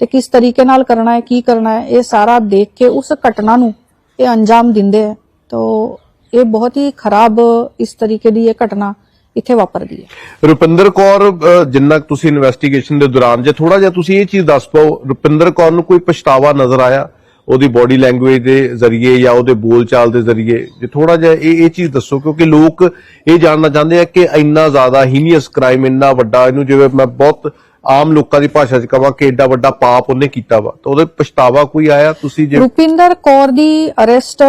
ਤੇ ਕਿਸ ਤਰੀਕੇ ਨਾਲ ਕਰਨਾ ਹੈ ਕੀ ਕਰਨਾ ਹੈ ਇਹ ਸਾਰਾ ਦੇਖ ਕੇ ਉਸ ਘਟਨਾ ਨੂੰ ਇਹ ਅੰਜਾਮ ਦਿੰਦੇ ਆ। ਤੋ ਇਹ ਬਹੁਤ ਹੀ ਖਰਾਬ ਇਸ ਤਰੀਕੇ ਦੀ ਇਹ ਘਟਨਾ ਇੱਥੇ ਵਾਪਰਦੀ ਹੈ। ਰੁਪਿੰਦਰ ਕੌਰ ਜਿੰਨਾ ਤੁਸੀਂ ਇਨਵੈਸਟੀਗੇਸ਼ਨ ਦੇ ਦੌਰਾਨ, ਜੇ ਥੋੜਾ ਜਿਹਾ ਤੁਸੀਂ ਇਹ ਚੀਜ਼ ਦੱਸ ਪਾਓ, ਰੁਪਿੰਦਰ ਕੌਰ ਨੂੰ ਕੋਈ ਪਛਤਾਵਾ ਨਜ਼ਰ ਆਇਆ? ਉਹਦੀ ਬਾਡੀ ਲੈਂਗੁਏਜ ਦੇ ਜ਼ਰੀਏ ਜਾਂ ਉਹਦੇ ਬੋਲਚਾਲ ਦੇ ਜ਼ਰੀਏ? ਜੇ ਥੋੜਾ ਜਿਹਾ ਇਹ ਇਹ ਚੀਜ਼ ਦੱਸੋ, ਕਿਉਂਕਿ ਲੋਕ ਇਹ ਜਾਣਨਾ ਚਾਹੁੰਦੇ ਆ ਕਿ ਇੰਨਾ ਜ਼ਿਆਦਾ ਹੀਨੀਅਸ ਕ੍ਰਾਈਮ ਇੰਨਾ ਵੱਡਾ, ਇਹਨੂੰ ਜਿਵੇਂ ਮੈਂ ਬਹੁਤ ਆਮ ਲੋਕਾਂ ਦੀ ਭਾਸ਼ਾ 'ਚ ਕਹਾਂ ਕਿ ਏਡਾ ਵੱਡਾ ਪਾਪ ਉਹਨੇ ਕੀਤਾ ਵਾ। ਤਾਂ ਉਹਦੇ ਪਛਤਾਵਾ ਕੋਈ ਆਇਆ? ਤੁਸੀਂ ਜੇ ਰੁਪਿੰਦਰ ਕੌਰ ਦੀ ਅਰੈਸਟ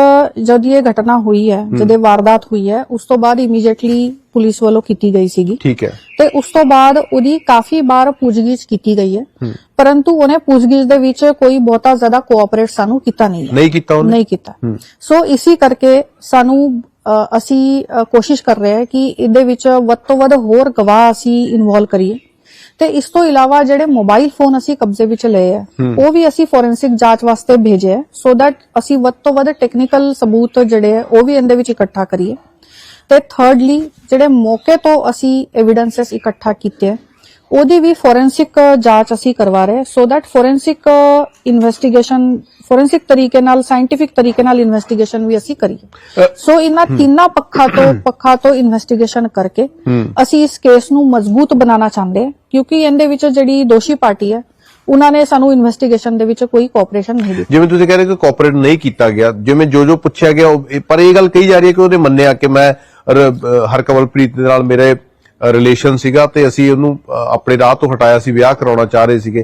ਜਦ ਇਹ ਘਟਨਾ ਹੋਈ ਹੈ ਜਦ ਇਹ ਵਾਰਦਾਤ ਹੋਈ ਹੈ ਉਸ ਤੋਂ ਬਾਅਦ ਇਮੀਡੀਏਟਲੀ ਪੁਲਿਸ ਵੱਲੋਂ ਕੀਤੀ ਗਈ ਸੀਗੀ। ਠੀਕ ਹੈ। ਤੇ ਉਸ ਤੋਂ ਬਾਅਦ ਉਹਦੀ ਕਾਫੀ ਵਾਰ ਪੁੱਛਗਿੱਛ ਕੀਤੀ ਗਈ ਹੈ। ਪਰੰਤੂ ਉਹਨੇ ਪੁੱਛਗਿੱਛ ਦੇ ਵਿੱਚ ਕੋਈ ਬਹੁਤਾ ਜ਼ਿਆਦਾ ਕੋਆਪਰੇਟ ਸਾਨੂੰ ਕੀਤਾ ਨਹੀਂ। ਨਹੀਂ ਕੀਤਾ ਉਹਨੇ? ਨਹੀਂ ਕੀਤਾ। ਸੋ ਇਸੇ ਕਰਕੇ ਸਾਨੂੰ ਅਸੀਂ ਕੋਸ਼ਿਸ਼ ਕਰ ਰਹੇ ਹਾਂ ਕਿ ਇਹਦੇ ਵਿੱਚ ਵੱਧ ਤੋਂ ਵੱਧ ਹੋਰ ਗਵਾਹ ਅਸੀਂ ਇਨਵੋਲ ਕਰੀਏ। ਤੇ ਇਸ ਤੋਂ ਇਲਾਵਾ ਜਿਹੜੇ ਮੋਬਾਈਲ ਫੋਨ ਅਸੀਂ ਕਬਜ਼ੇ ਵਿੱਚ ਲਏ ਆ ਉਹ ਵੀ ਅਸੀਂ ਫੋਰੈਂਸਿਕ ਜਾਂਚ ਵਾਸਤੇ ਭੇਜੇ ਆ ਸੋ ਦੈਟ ਅਸੀਂ ਵੱਧ ਤੋਂ ਵੱਧ ਟੈਕਨੀਕਲ ਸਬੂਤ ਜਿਹੜੇ ਆ ਉਹ ਵੀ ਇਹਦੇ ਵਿੱਚ ਇਕੱਠਾ ਕਰੀਏ। ਤੇ ਥਰਡਲੀ ਜਿਹੜੇ ਮੌਕੇ ਤੋਂ ਅਸੀਂ ਐਵੀਡੈਂਸਸ ਇਕੱਠਾ ਕੀਤੇ ਆ ਉਹਦੀ ਵੀ ਫੋਰੈਂਸਿਕ ਜਾਂਚ ਅਸੀਂ ਕਰਵਾ ਰਹੇ so that forensic investigation forensic ਤਰੀਕੇ ਨਾਲ ਸਾਇੰਟਿਫਿਕ ਤਰੀਕੇ ਨਾਲ ਇਨਵੈਸਟੀਗੇਸ਼ਨ ਵੀ ਅਸੀਂ ਕਰੀਏ। ਸੋ ਇਹਨਾਂ ਤਿੰਨਾਂ ਪੱਖਾਂ ਤੋਂ ਪੱਖਾਂ ਤੋਂ ਇਨਵੈਸਟੀਗੇਸ਼ਨ ਕਰਕੇ ਅਸੀਂ ਇਸ ਕੇਸ ਨੂੰ ਮਜ਼ਬੂਤ ਬਣਾਉਣਾ ਚਾਹੁੰਦੇ ਹਾਂ ਕਿਉਂਕਿ ਇਹਦੇ ਵਿੱਚ ਜਿਹੜੀ ਦੋਸ਼ੀ ਪਾਰਟੀ ਹੈ ਉਹਨਾਂ ਨੇ ਸਾਨੂੰ ਇਨਵੈਸਟੀਗੇਸ਼ਨ ਦੇ ਵਿੱਚ ਕੋਈ ਕੋਆਪਰੇਸ਼ਨ ਨਹੀਂ ਦਿੱਤੀ। ਜਿਵੇਂ ਤੁਸੀਂ ਕਹਿ ਰਹੇ ਕਿ ਕੋਆਪਰੇਟ ਨਹੀਂ ਕੀਤਾ ਗਿਆ ਜਿਵੇਂ ਜੋ ਜੋ ਪੁੱਛਿਆ ਗਿਆ ਪਰ ਇਹ ਗੱਲ ਕਹੀ ਜਾ ਰਹੀ ਹੈ ਕਿ ਉਹਨੇ ਮੰਨਿਆ ਕਿ ਮੈਂ ਹਰਕਮਲਪ੍ਰੀਤ ਦੇ ਨਾਲ ਮੇਰੇ ਰਿਲੇਸ਼ਨ ਸੀਗਾ ਤੇ ਅਸੀਂ ਉਹਨੂੰ ਆਪਣੇ ਰਾਹ ਤੋਂ ਹਟਾਇਆ ਸੀ ਵਿਆਹ ਕਰਾਉਣਾ ਚਾਹ ਰਹੇ ਸੀਗੇ।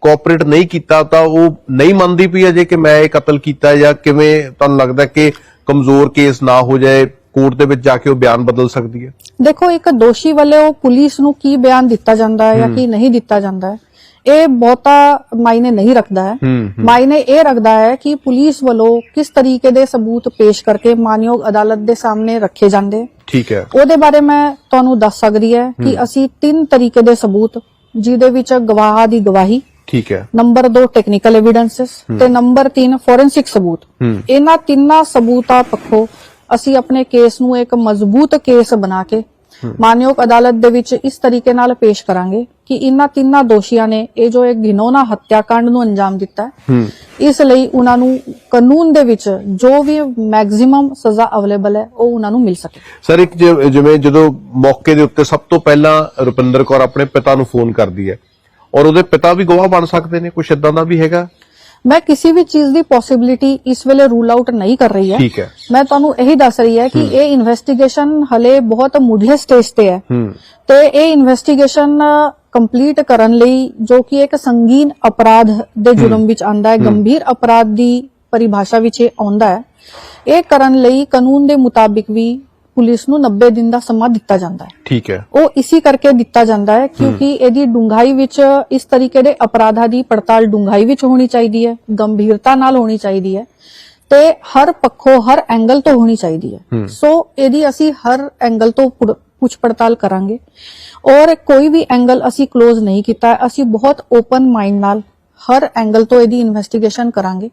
ਕੋਆਪਰੇਟ ਨਹੀਂ ਕੀਤਾ ਤਾਂ ਉਹ ਨਹੀਂ ਮੰਨਦੀ ਪਈ ਅਜੇ ਕਿ ਮੈਂ ਇਹ ਕਤਲ ਕੀਤਾ ਜਾਂ ਕਿਵੇਂ ਤੁਹਾਨੂੰ ਲੱਗਦਾ ਕਿ ਕਮਜ਼ੋਰ ਕੇਸ ਨਾ ਹੋ ਜਾਏ ਕੋਰਟ ਦੇ ਵਿੱਚ ਜਾ ਕੇ ਉਹ ਬਿਆਨ ਬਦਲ ਸਕਦੀ ਹੈ? ਦੇਖੋ ਇੱਕ ਦੋਸ਼ੀ ਵੱਲੋਂ ਪੁਲਿਸ ਨੂੰ ਕੀ ਬਿਆਨ ਦਿੱਤਾ ਜਾਂਦਾ ਹੈ ਜਾਂ ਕੀ ਨਹੀਂ ਦਿੱਤਾ ਜਾਂਦਾ ਹੈ ਇਹ ਬਹੁਤਾ ਮਾਇਨੇ ਨਹੀਂ ਰੱਖਦਾ ਹੂੰ। ਮਾਇਨੇ ਇਹ ਰੱਖਦਾ ਹੈ ਕਿ ਪੁਲਿਸ ਵੱਲੋਂ ਕਿਸ ਤਰੀਕੇ ਦੇ ਸਬੂਤ ਪੇਸ਼ ਕਰਕੇ ਮਾਨਯੋਗ ਅਦਾਲਤ ਦੇ ਸਾਹਮਣੇ ਰੱਖੇ ਜਾਂਦੇ। ਠੀਕ ਹੈ। ਉਹਦੇ ਬਾਰੇ ਮੈਂ ਤੁਹਾਨੂੰ ਦੱਸ ਸਕਦੀ ਹੈ ਕਿ ਅਸੀਂ ਤਿੰਨ ਤਰੀਕੇ ਦੇ ਸਬੂਤ ਜਿਹਦੇ ਵਿੱਚ ਗਵਾਹਾਂ ਦੀ ਗਵਾਹੀ ਠੀਕ ਹੈ। ਨੰਬਰ 2 ਟੈਕਨੀਕਲ ਐਵੀਡੈਂਸਸ ਤੇ ਨੰਬਰ 3 ਫੋਰੈਂਸਿਕ ਸਬੂਤ। ਇਹਨਾਂ ਤਿੰਨਾਂ ਸਬੂਤਾਂ ਪੱਖੋਂ ਅਸੀਂ ਆਪਣੇ ਕੇਸ ਨੂੰ ਇੱਕ ਮਜ਼ਬੂਤ ਕੇਸ ਬਣਾ ਕੇ ਮਾਨਯੋਗ ਅਦਾਲਤ ਦੇ ਵਿੱਚ ਇਸ ਤਰੀਕੇ ਨਾਲ ਪੇਸ਼ ਕਰਾਂਗੇ ਕਿ ਇਹਨਾਂ ਤਿੰਨਾਂ ਦੋਸ਼ੀਆਂ ਨੇ ਇਹ ਜੋ ਇੱਕ ਘਿਨੌਨਾ ਹੱਤਿਆਕਾਂਡ ਨੂੰ ਅੰਜਾਮ ਦਿੱਤਾ ਹੈ ਇਸ ਲਈ ਉਹਨਾਂ ਨੂੰ ਕਾਨੂੰਨ ਦੇ ਵਿੱਚ ਜੋ ਵੀ ਮੈਕਸਿਮਮ ਸਜ਼ਾ ਅਵੇਲੇਬਲ ਹੈ ਉਹ ਉਹਨਾਂ ਨੂੰ ਮਿਲ ਸਕੇ। ਸਰ ਇੱਕ ਜਿਵੇਂ ਜਦੋਂ ਮੌਕੇ ਦੇ ਉੱਤੇ ਸਭ ਤੋਂ ਪਹਿਲਾਂ ਰੁਪਿੰਦਰ ਕੌਰ ਆਪਣੇ ਪਿਤਾ ਨੂੰ ਫੋਨ ਕਰਦੀ ਹੈ ਔਰ ਉਹਦੇ ਪਿਤਾ ਵੀ ਗਵਾਹ ਬਣ ਸਕਦੇ ਨੇ ਕੁਛ ਇਦਾਂ ਦਾ ਵੀ ਹੈਗਾ? ਮੈਂ ਕਿਸੇ ਵੀ ਚੀਜ਼ ਦੀ ਪੋਸਿਬਿਲਿਟੀ ਇਸ ਵੇਲੇ ਰੂਲ ਆਊਟ ਨਹੀਂ ਕਰ ਰਹੀ ਹੈ। ਠੀਕ ਹੈ। ਮੈਂ ਤੁਹਾਨੂੰ ਇਹੀ ਦੱਸ ਰਹੀ ਹੈ ਕਿ ਇਹ ਇਨਵੈਸਟੀਗੇਸ਼ਨ ਹਲੇ ਬਹੁਤ ਮੁੱਢਲੇ ਸਟੇਜ ਤੇ ਹੈ। ਹੂੰ। ਤੇ ਇਹ ਇਨਵੈਸਟੀਗੇਸ਼ਨ ਕੰਪਲੀਟ ਕਰਨ ਲਈ ਜੋ ਕਿ ਇੱਕ ਸੰਗੀਨ ਅਪਰਾਧ ਦੇ ਜੁਰਮ ਵਿੱਚ ਆਂਦਾ ਹੈ। ਗੰਭੀਰ ਅਪਰਾਧ ਦੀ ਪਰਿਭਾਸ਼ਾ ਵਿੱਚ ਇਹ ਆਉਂਦਾ ਹੈ। ਇਹ ਕਰਨ ਲਈ ਕਾਨੂੰਨ ਦੇ ਮੁਤਾਬਿਕ ਵੀ ਪੁਲਿਸ ਨੂੰ 90 ਦਿਨ ਦਾ ਸਮਾਂ ਦਿੱਤਾ ਜਾਂਦਾ ਹੈ। ਠੀਕ ਹੈ। ਉਹ ਇਸੇ ਕਰਕੇ ਦਿੱਤਾ ਜਾਂਦਾ ਹੈ ਕਿਉਂਕਿ ਇਹਦੀ ਡੂੰਘਾਈ ਵਿੱਚ ਇਸ ਤਰੀਕੇ ਦੇ ਅਪਰਾਧਾਂ ਦੀ ਪੜਤਾਲ ਡੂੰਘਾਈ ਵਿੱਚ ਹੋਣੀ ਚਾਹੀਦੀ ਹੈ ਗੰਭੀਰਤਾ ਨਾਲ ਹੋਣੀ ਚਾਹੀਦੀ ਹੈ ਤੇ ਹਰ ਪੱਖੋਂ ਹਰ ਐਂਗਲ ਤੋਂ ਹੋਣੀ ਚਾਹੀਦੀ ਹੈ। ਸੋ ਇਹਦੀ ਅਸੀਂ ਹਰ ਐਂਗਲ ਤੋਂ ਪੁੱਛ ਪੜਤਾਲ ਕਰਾਂਗੇ। ਔਰ ਕੋਈ ਵੀ ਐਂਗਲ ਅਸੀਂ ক্লোਜ਼ ਨਹੀਂ ਕੀਤਾ। ਅਸੀਂ ਬਹੁਤ ਓਪਨ ਮਾਈਂਡ ਨਾਲ ਹਰ ਐਂਗਲ ਤੋਂ ਇਹਦੀ ਇਨਵੈਸਟੀਗੇਸ਼ਨ ਕਰਾਂਗੇ।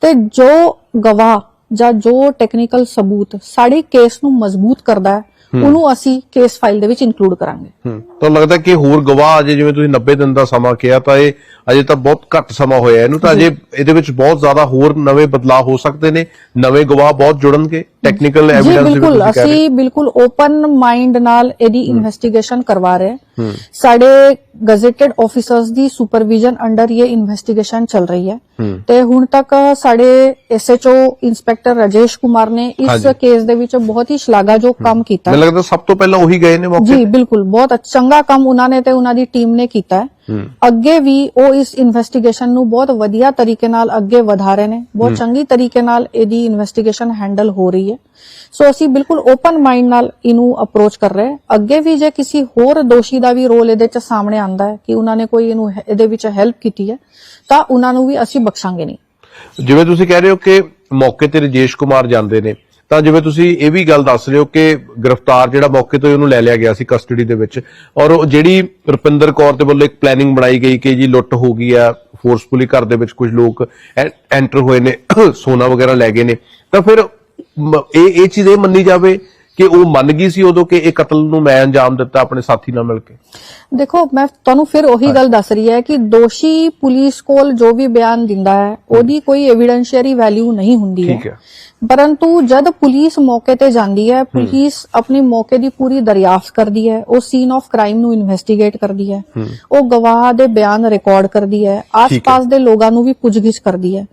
ਤੇ ਜੋ ਗਵਾਹ ਜਾਂ ਜੋ ਟੈਕਨੀਕਲ ਸਬੂਤ ਸਾਡੇ ਕੇਸ ਨੂੰ ਮਜ਼ਬੂਤ ਕਰਦਾ ਹੈ ਉਹਨੂੰ ਅਸੀਂ ਕੇਸ ਫਾਈਲ ਦੇ ਵਿੱਚ ਇਨਕਲੂਡ ਕਰਾਂਗੇ। ਹੂੰ। ਤਾਂ ਲੱਗਦਾ ਕਿ ਹੋਰ ਗਵਾਹ ਅਜੇ ਜਿਵੇਂ ਤੁਸੀਂ 90 ਦਿਨ ਦਾ ਸਮਾਂ ਕਿਹਾ ਤਾਂ ਇਹ ਅਜੇ ਤਾਂ ਬਹੁਤ ਘੱਟ ਸਮਾਂ ਹੋਇਆ ਇਹਨੂੰ ਤਾਂ ਅਜੇ ਇਹਦੇ ਵਿੱਚ ਬਹੁਤ ਜ਼ਿਆਦਾ ਹੋਰ ਨਵੇਂ ਬਦਲਾਅ ਹੋ ਸਕਦੇ ਨੇ ਨਵੇਂ ਗਵਾਹ ਬਹੁਤ ਜੁੜਨਗੇ ਟੈਕਨੀਕਲ ਐਵੀਡੈਂਸ ਬਿਲਕੁਲ ਅਸੀਂ ਬਿਲਕੁਲ ਓਪਨ ਮਾਈਂਡ ਨਾਲ ਇਹਦੀ ਇਨਵੈਸਟੀਗੇਸ਼ਨ ਕਰਵਾ ਰਹੇ ਹਾਂ। ਸਾਡੇ ਗਜ਼ਟਡ ਆਫੀਸਰਸ ਦੀ ਸੁਪਰਵਿਜ਼ਨ ਅੰਡਰ ਇਹ ਇਨਵੈਸਟੀਗੇਸ਼ਨ ਚੱਲ ਰਹੀ ਹੈ। ਤੇ ਹੁਣ ਤੱਕ ਸਾਡੇ ਐਸਐਚਓ ਇੰਸਪੈਕਟਰ ਰਾਜੇਸ਼ ਕੁਮਾਰ ਨੇ ਇਸ। ਕੇਸ ਦੇ ਵਿੱਚ ਬਹੁਤ ਹੀ ਸ਼ਲਾਘਾਯੋਗ ਕੰਮ ਕੀਤਾ। ਮੈਨੂੰ ਲੱਗਦਾ ਸਭ ਤੋਂ ਪਹਿਲਾਂ ਉਹੀ ਗਏ ਨੇ ਮੌਕੇ ਜੀ ਬਿਲਕੁਲ ਬਹੁਤ ਚੰਗਾ ਕੰਮ ਉਹਨਾਂ ਨੇ ਤੇ ਉਹਨਾਂ ਦੀ ਟੀਮ ਨੇ ਕੀਤਾ ਹੈ। ਅੱਗੇ ਵੀ ਉਹ ਇਸ ਇਨਵੈਸਟੀਗੇਸ਼ਨ ਨੂੰ ਬਹੁਤ ਵਧੀਆ ਤਰੀਕੇ ਨਾਲ ਅੱਗੇ ਵਧਾ ਰਹੇ ਨੇ ਬਹੁਤ ਚੰਗੀ ਤਰੀਕੇ ਨਾਲ ਇਹਦੀ ਇਨਵੈਸਟੀਗੇਸ਼ਨ ਹੈਂਡਲ ਹੋ ਰਹੀ ਹੈ। ਸੋ ਅਸੀਂ ਬਿਲਕੁਲ ਓਪਨ ਮਾਈਂਡ ਨਾਲ ਇਹਨੂੰ ਅਪਰੋਚ ਕਰ ਰਹੇ ਹਾਂ। ਅੱਗੇ ਵੀ ਜੇ ਕਿਸੇ ਹੋਰ ਦੋਸ਼ੀ ਦਾ ਵੀ ਰੋਲ ਇਹਦੇ ਚ ਸਾਹਮਣੇ ਆਂਦਾ ਹੈ ਕਿ ਉਹਨਾਂ ਨੇ ਕੋਈ ਇਹਨੂੰ ਇਹਦੇ ਵਿੱਚ ਹੈਲਪ ਕੀਤੀ ਹੈ ਤਾਂ ਉਹਨਾਂ ਨੂੰ ਵੀ ਅਸੀਂ ਬਖਸ਼ਾਂਗੇ ਨਹੀਂ। ਜਿਵੇਂ ਤੁਸੀਂ ਕਹਿ ਰਹੇ ਹੋ ਕਿ ਮੌਕੇ ਤੇ ਰਜੇਸ਼ ਕੁਮਾਰ ਜਾਂਦੇ ਨੇ ਤਾਂ ਜਿਵੇਂ ਤੁਸੀਂ ਇਹ ਵੀ ਗੱਲ ਦੱਸ ਰਹੇ ਹੋ ਕਿ ਗ੍ਰਿਫਤਾਰ ਜਿਹੜਾ ਮੌਕੇ ਤੋਂ ਹੀ ਉਹਨੂੰ ਲੈ ਲਿਆ ਗਿਆ ਸੀ ਕਸਟਡੀ ਦੇ ਵਿੱਚ। ਔਰ ਉਹ ਜਿਹੜੀ ਰੁਪਿੰਦਰ ਕੌਰ ਦੇ ਵੱਲੋਂ ਇੱਕ ਪਲੈਨਿੰਗ ਬਣਾਈ ਗਈ ਕਿ ਜੀ ਲੁੱਟ ਹੋ ਗਈ ਆ ਫੋਰਸਫੁਲੀ ਘਰ ਦੇ ਵਿੱਚ ਕੁਝ ਲੋਕ ਐਂਟਰ ਹੋਏ ਨੇ ਸੋਨਾ ਵਗੈਰਾ ਲੈ ਗਏ ਨੇ। ਤਾਂ ਫਿਰ ਇਹ ਇਹ ਚੀਜ਼ ਇਹ ਮੰਨੀ ਜਾਵੇ ਕਿ ਉਹ ਮੰਨ ਗਈ ਸੀ ਉਦੋਂ ਕਿ ਇਹ ਕਤਲ ਨੂੰ ਮੈਂ ਅੰਜਾਮ ਦਿੱਤਾ ਆਪਣੇ ਸਾਥੀ ਨਾਲ ਮਿਲ ਕੇ? ਦੇਖੋ ਮੈਂ ਤੁਹਾਨੂੰ ਫਿਰ ਉਹੀ ਗੱਲ ਦੱਸ ਰਹੀ ਹੈ ਕਿ ਦੋਸ਼ੀ ਪੁਲਿਸ ਕੋਲ ਜੋ ਵੀ ਬਿਆਨ ਦਿੰਦਾ ਹੈ ਉਹਦੀ ਕੋਈ ਐਵੀਡੈਂਸ਼ੀਅਰੀ ਵੈਲਿਊ ਨਹੀਂ ਹੁੰਦੀ ਠੀਕ ਹੈ। ਪਰੰਤੂ ਜਦ ਪੁਲਿਸ ਮੌਕੇ ਤੇ ਜਾਂਦੀ ਹੈ ਪੁਲਿਸ ਆਪਣੀ ਮੌਕੇ ਦੀ ਪੂਰੀ ਦਰਿਆਫਤ ਕਰਦੀ ਹੈ ਉਹ ਸੀਨ ਆਫ ਕ੍ਰਾਈਮ ਨੂੰ ਇਨਵੈਸਟੀਗੇਟ ਕਰਦੀ ਹੈ ਉਹ ਗਵਾਹ ਦੇ ਬਿਆਨ ਰਿਕਾਰਡ ਕਰਦੀ ਹੈ ਆਸ-ਪਾਸ ਦੇ ਲੋਕਾਂ ਨੂੰ ਵੀ ਪੁੱਛਗਿੱਛ ਕਰਦੀ ਹੈ।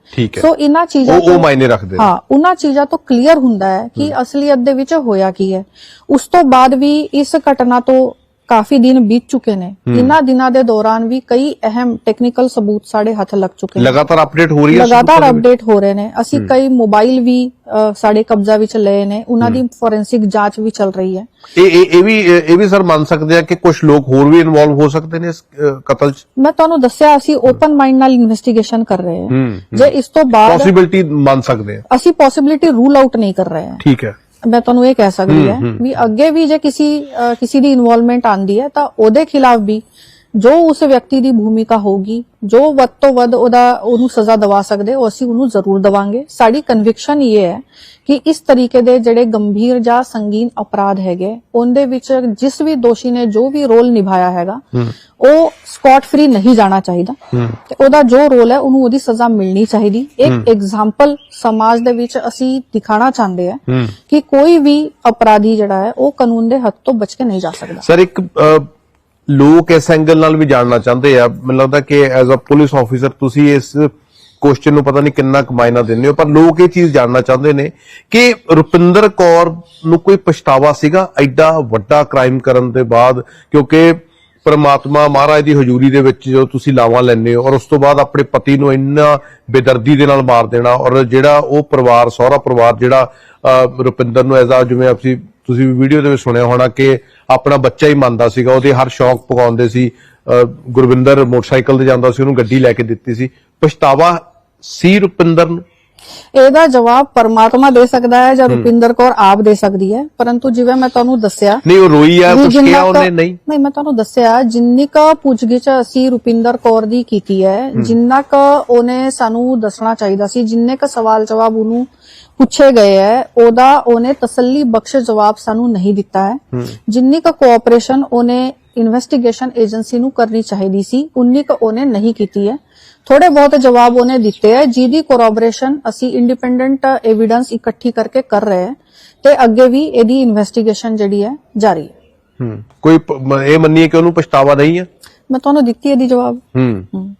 ਸੋ ਇਹਨਾਂ ਚੀਜ਼ਾਂ ਉਹ ਉਹ ਮਾਇਨੇ ਰੱਖਦੇ ਹਾਂ ਉਹਨਾਂ ਚੀਜ਼ਾਂ ਤੋਂ ਕਲੀਅਰ ਹੁੰਦਾ ਹੈ ਕਿ ਅਸਲੀਅਤ ਦੇ ਵਿੱਚ ਹੋਇਆ ਕੀ ਹੈ। ਉਸ ਤੋਂ ਬਾਅਦ ਵੀ ਇਸ ਘਟਨਾ ਤੋਂ ਕਾਫੀ ਦਿਨ ਬੀਤ ਚੁੱਕੇ ਨੇ। ਇਹਨਾਂ ਦਿਨਾਂ ਦੇ ਦੌਰਾਨ ਵੀ ਕਈ ਅਹਿਮ ਟੈਕਨੀਕਲ ਸਬੂਤ ਸਾਡੇ ਹੱਥ ਲੱਗ ਚੁੱਕੇ ਨੇ। ਲਗਾਤਾਰ ਅਪਡੇਟ ਹੋ ਰਹੀ ਹੈ ਲਗਾਤਾਰ ਅਪਡੇਟ ਹੋ ਰਹੇ ਨੇ। ਅਸੀਂ ਕਈ ਮੋਬਾਈਲ ਵੀ ਸਾਡੇ ਕਬਜ਼ਾ ਵਿੱਚ ਲਏ ਨੇ। ਉਹਨਾਂ ਦੀ ਫੋਰੈਂਸਿਕ ਜਾਂਚ ਵੀ ਚੱਲ ਰਹੀ ਹੈ। ਇਹ ਇਹ ਵੀ ਇਹ ਵੀ ਸਰ ਮੰਨ ਸਕਦੇ ਆ ਕਿ ਕੁਝ ਲੋਕ ਹੋਰ ਵੀ ਇਨਵੋਲਵ ਹੋ ਸਕਦੇ ਨੇ ਇਸ ਕਤਲ 'ਚ? ਮੈਂ ਤੁਹਾਨੂੰ ਦੱਸਿਆ ਅਸੀਂ ਓਪਨ ਮਾਈਂਡ ਨਾਲ ਇਨਵੈਸਟੀਗੇਸ਼ਨ ਕਰ ਰਹੇ ਹੂੰ। ਜੇ ਇਸ ਤੋਂ ਬਾਅਦ ਪੋਸਿਬਿਲਿਟੀ ਮੰਨ ਸਕਦੇ ਆ। ਅਸੀਂ ਪੋਸਿਬਿਲਿਟੀ ਰੂਲ ਆਊਟ ਨਹੀਂ ਕਰ ਰਹੇ ਹਾਂ। ਠੀਕ ਹੈ। ਮੈਂ ਤੁਹਾਨੂੰ ਇਹ ਕਹਿ ਸਕਦੀ ਹੈ ਵੀ ਅੱਗੇ ਵੀ ਜੇ ਕਿਸੇ ਕਿਸੇ ਦੀ ਇਨਵੋਲਵਮੈਂਟ ਆਂਦੀ ਹੈ ਤਾਂ ਉਹਦੇ ਖਿਲਾਫ ਵੀ ਜੋ ਉਸ ਵਿਅਕਤੀ ਦੀ ਭੂਮਿਕਾ ਹੋਊਗੀ ਜੋ ਵੱਧ ਤੋਂ ਵੱਧ ਉਹਦਾ ਉਹਨੂੰ ਸਜ਼ਾ ਦਵਾ ਸਕਦੇ ਉਹ ਅਸੀਂ ਉਹਨੂੰ ਜ਼ਰੂਰ ਦਵਾਂਗੇ। ਸਾਡੀ ਕਨਵਿਕਸ਼ਨ ਇਹ ਹੈ ਕਿ ਇਸ ਤਰੀਕੇ ਦੇ ਜਿਹੜੇ ਗੰਭੀਰ ਜਾਂ ਸੰਗੀਨ ਅਪਰਾਧ ਹੈਗੇ ਉਹਦੇ ਵਿੱਚ ਜਿਸ ਵੀ ਦੋਸ਼ੀ ਨੇ ਜੋ ਵੀ ਰੋਲ ਨਿਭਾਇਆ ਹੈਗਾ ਉਹ ਸਕਾਟ ਫ੍ਰੀ ਨਹੀਂ ਜਾਣਾ ਚਾਹੀਦਾ। ਤੇ ਉਹਦਾ ਜੋ ਰੋਲ ਹੈ ਉਹਨੂੰ ਉਹਦੀ ਸਜ਼ਾ ਮਿਲਣੀ ਚਾਹੀਦੀ। ਇੱਕ ਐਗਜ਼ਾਮਪਲ ਸਮਾਜ ਦੇ ਵਿੱਚ ਅਸੀਂ ਦਿਖਾਣਾ ਚਾਹੁੰਦੇ ਆ ਕਿ ਕੋਈ ਵੀ ਅਪਰਾਧੀ ਜਿਹੜਾ ਹੈ ਉਹ ਕਾਨੂੰਨ ਦੇ ਹੱਥ ਤੋਂ ਬਚ ਕੇ ਨਹੀਂ ਜਾ ਸਕਦਾ। ਸਰ ਇੱਕ ਲੋਕ ਇਸ ਐਂਗਲ ਨਾਲ ਵੀ ਜਾਣਨਾ ਚਾਹੁੰਦੇ ਆ। ਮੈਨੂੰ ਲੱਗਦਾ ਕਿ ਐਜ਼ ਅ ਪੁਲਿਸ ਆਫੀਸਰ ਤੁਸੀਂ ਇਸ ਕੁਐਸਚਨ ਨੂੰ ਪਤਾ ਨਹੀਂ ਕਿੰਨਾ ਕੁ ਦਿੰਦੇ ਹੋ, ਪਰ ਲੋਕ ਇਹ ਚੀਜ਼ ਜਾਣਨਾ ਚਾਹੁੰਦੇ ਨੇ ਕਿ ਰੁਪਿੰਦਰ ਕੌਰ ਨੂੰ ਕੋਈ ਪਛਤਾਵਾ ਸੀਗਾ ਐਡਾ ਵੱਡਾ ਕ੍ਰਾਈਮ ਕਰਨ ਦੇ ਬਾਅਦ? ਕਿਉਂਕਿ ਪਰਮਾਤਮਾ ਮਹਾਰਾਜ ਦੀ ਹਜ਼ੂਰੀ ਦੇ ਵਿੱਚ ਜਦੋਂ ਤੁਸੀਂ ਲਾਵਾਂ ਲੈਂਦੇ ਹੋ ਔਰ ਉਸ ਤੋਂ ਬਾਅਦ ਆਪਣੇ ਪਤੀ ਨੂੰ ਇੰਨਾ ਬੇਦਰਦੀ ਦੇ ਨਾਲ ਮਾਰ ਦੇਣਾ ਔਰ ਜਿਹੜਾ ਉਹ ਪਰਿਵਾਰ, ਸਹੁਰਾ ਪਰਿਵਾਰ ਜਿਹੜਾ ਰੁਪਿੰਦਰ ਨੂੰ ਐਜ਼ ਆ ਜਿਵੇਂ ਅਸੀਂ ਤੁਸੀਂ ਵੀਡੀਓ ਦੇ ਵਿੱਚ ਸੁਣਿਆ ਹੋਣਾ ਕਿ ਆਪਣਾ ਬੱਚਾ ਹੀ ਮੰਨਦਾ ਸੀਗਾ ਉਹਦੇ ਹਰ ਸ਼ੌਕ ਪਗਾਉਂਦੇ ਸੀ। ਗੁਰਵਿੰਦਰ ਮੋਟਰਸਾਈਕਲ ਤੇ ਜਾਂਦਾ ਸੀ ਉਹਨੂੰ ਗੱਡੀ ਲੈ ਕੇ ਦਿੱਤੀ ਸੀ। ਪਛਤਾਵਾ ਸੀ ਰੁਪਿੰਦਰ ਨੂੰ? ਇਹਦਾ ਜਵਾਬ ਪਰਮਾਤਮਾ ਦੇ ਸਕਦਾ ਹੈ ਜਾਂ ਰੁਪਿੰਦਰ ਕੌਰ ਆਪ ਦੇ ਸਕਦੀ ਹੈ। ਪਰੰਤੂ ਜਿਵੇਂ ਮੈਂ ਤੁਹਾਨੂੰ ਦੱਸਿਆ ਨਹੀਂ ਉਹ ਰੋਈ ਆ ਵੀ ਕੁਝ ਕਿਹਾ ਉਹਨੇ ਨਹੀਂ। ਨਹੀਂ ਮੈਂ ਤੁਹਾਨੂੰ ਦੱਸਿਆ ਜਿੰਨੀ ਕ ਪੁੱਛਗਿੱਛ ਅਸੀਂ ਰੁਪਿੰਦਰ ਕੌਰ ਦੀ ਕੀਤੀ ਹੈ ਜਿੰਨਾ ਕ ਉਹਨੇ ਸਾਨੂੰ ਦੱਸਣਾ ਚਾਹੀਦਾ ਸੀ ਜਿੰਨੇ ਕ ਸਵਾਲ ਜਵਾਬ ਉਹਨੂੰ ਪੁੱਛੇ ਗਏ ਹੈ ਉਹਦਾ ਉਹਨੇ ਤਸੱਲੀ ਬਖਸ਼ ਜਵਾਬ ਸਾਨੂੰ ਨਹੀਂ ਦਿੱਤਾ ਹੈ। ਜਿੰਨੀ ਕ ਕੋਆਪਰੇਸ਼ਨ ਉਹਨੇ ਇਨਵੈਸਟੀਗੇਸ਼ਨ ਏਜੰਸੀ ਨੂੰ ਕਰਨੀ ਚਾਹੀਦੀ ਸੀ ਉਨੀ ਕ ਉਹਨੇ ਨਹੀਂ ਕੀਤੀ ਹੈ। ਥੋੜੇ ਬਹੁਤ ਜਵਾਬ ਉਹਨੇ ਦਿੱਤੇ ਹੈ ਜਿਹਦੀ ਕੋਰੋਬੋਰੇਸ਼ਨ ਅਸੀਂ ਇੰਡੀਪੈਂਡੈਂਟ ਐਵੀਡੈਂਸ ਇਕੱਠੀ ਕਰਕੇ ਕਰ ਰਹੇ ਹਾਂ ਤੇ ਅੱਗੇ ਵੀ ਇਹਦੀ ਇਨਵੈਸਟੀਗੇਸ਼ਨ ਜਿਹੜੀ ਹੈ ਜਾਰੀ ਹੈ। ਹੂੰ। ਕੋਈ ਇਹ ਮੰਨੀਏ ਕਿ ਉਹਨੂੰ ਪਛਤਾਵਾ ਨਹੀਂ ਹੈ? ਮੈਂ ਤੁਹਾਨੂੰ ਦਿੱਤੀ ਇਹਦੀ ਜਵਾਬ। ਹੂੰ।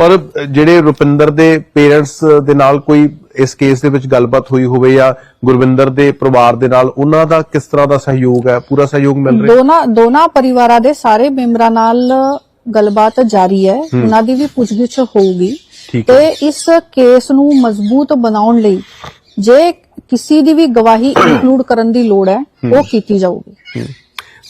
ਔਰ ਜਿਹੜੇ ਰੁਪਿੰਦਰ ਦੇ ਪੇਰੈਂਟਸ ਦੇ ਨਾਲ ਕੋਈ ਇਸ ਕੇਸ ਦੇ ਵਿੱਚ ਗੱਲਬਾਤ ਹੋਈ ਹੋਵੇ ਜਾਂ ਗੁਰਵਿੰਦਰ ਦੇ ਪਰਿਵਾਰ ਦੇ ਨਾਲ ਉਹਨਾਂ ਦਾ ਕਿਸ ਤਰ੍ਹਾਂ ਦਾ ਸਹਿਯੋਗ ਹੈ? ਪੂਰਾ ਸਹਿਯੋਗ ਮਿਲ ਰਿਹਾ? ਦੋਨਾਂ ਦੋਨਾਂ ਪਰਿਵਾਰਾਂ ਦੇ ਸਾਰੇ ਮੈਂਬਰਾਂ ਨਾਲ ਗੱਲਬਾਤ ਜਾਰੀ ਹੈ। ਉਹਨਾਂ ਦੀ ਵੀ ਪੁੱਛਗਿੱਛ ਹੋਊਗੀ। ਤੇ ਇਸ ਕੇਸ ਨੂੰ ਮਜ਼ਬੂਤ ਬਣਾਉਣ ਲਈ ਜੇ ਕਿਸੇ ਦੀ ਵੀ ਗਵਾਹੀ ਇਨਕਲੂਡ ਕਰਨ ਦੀ ਲੋੜ ਹੈ ਉਹ ਕੀਤੀ ਜਾਊਗੀ।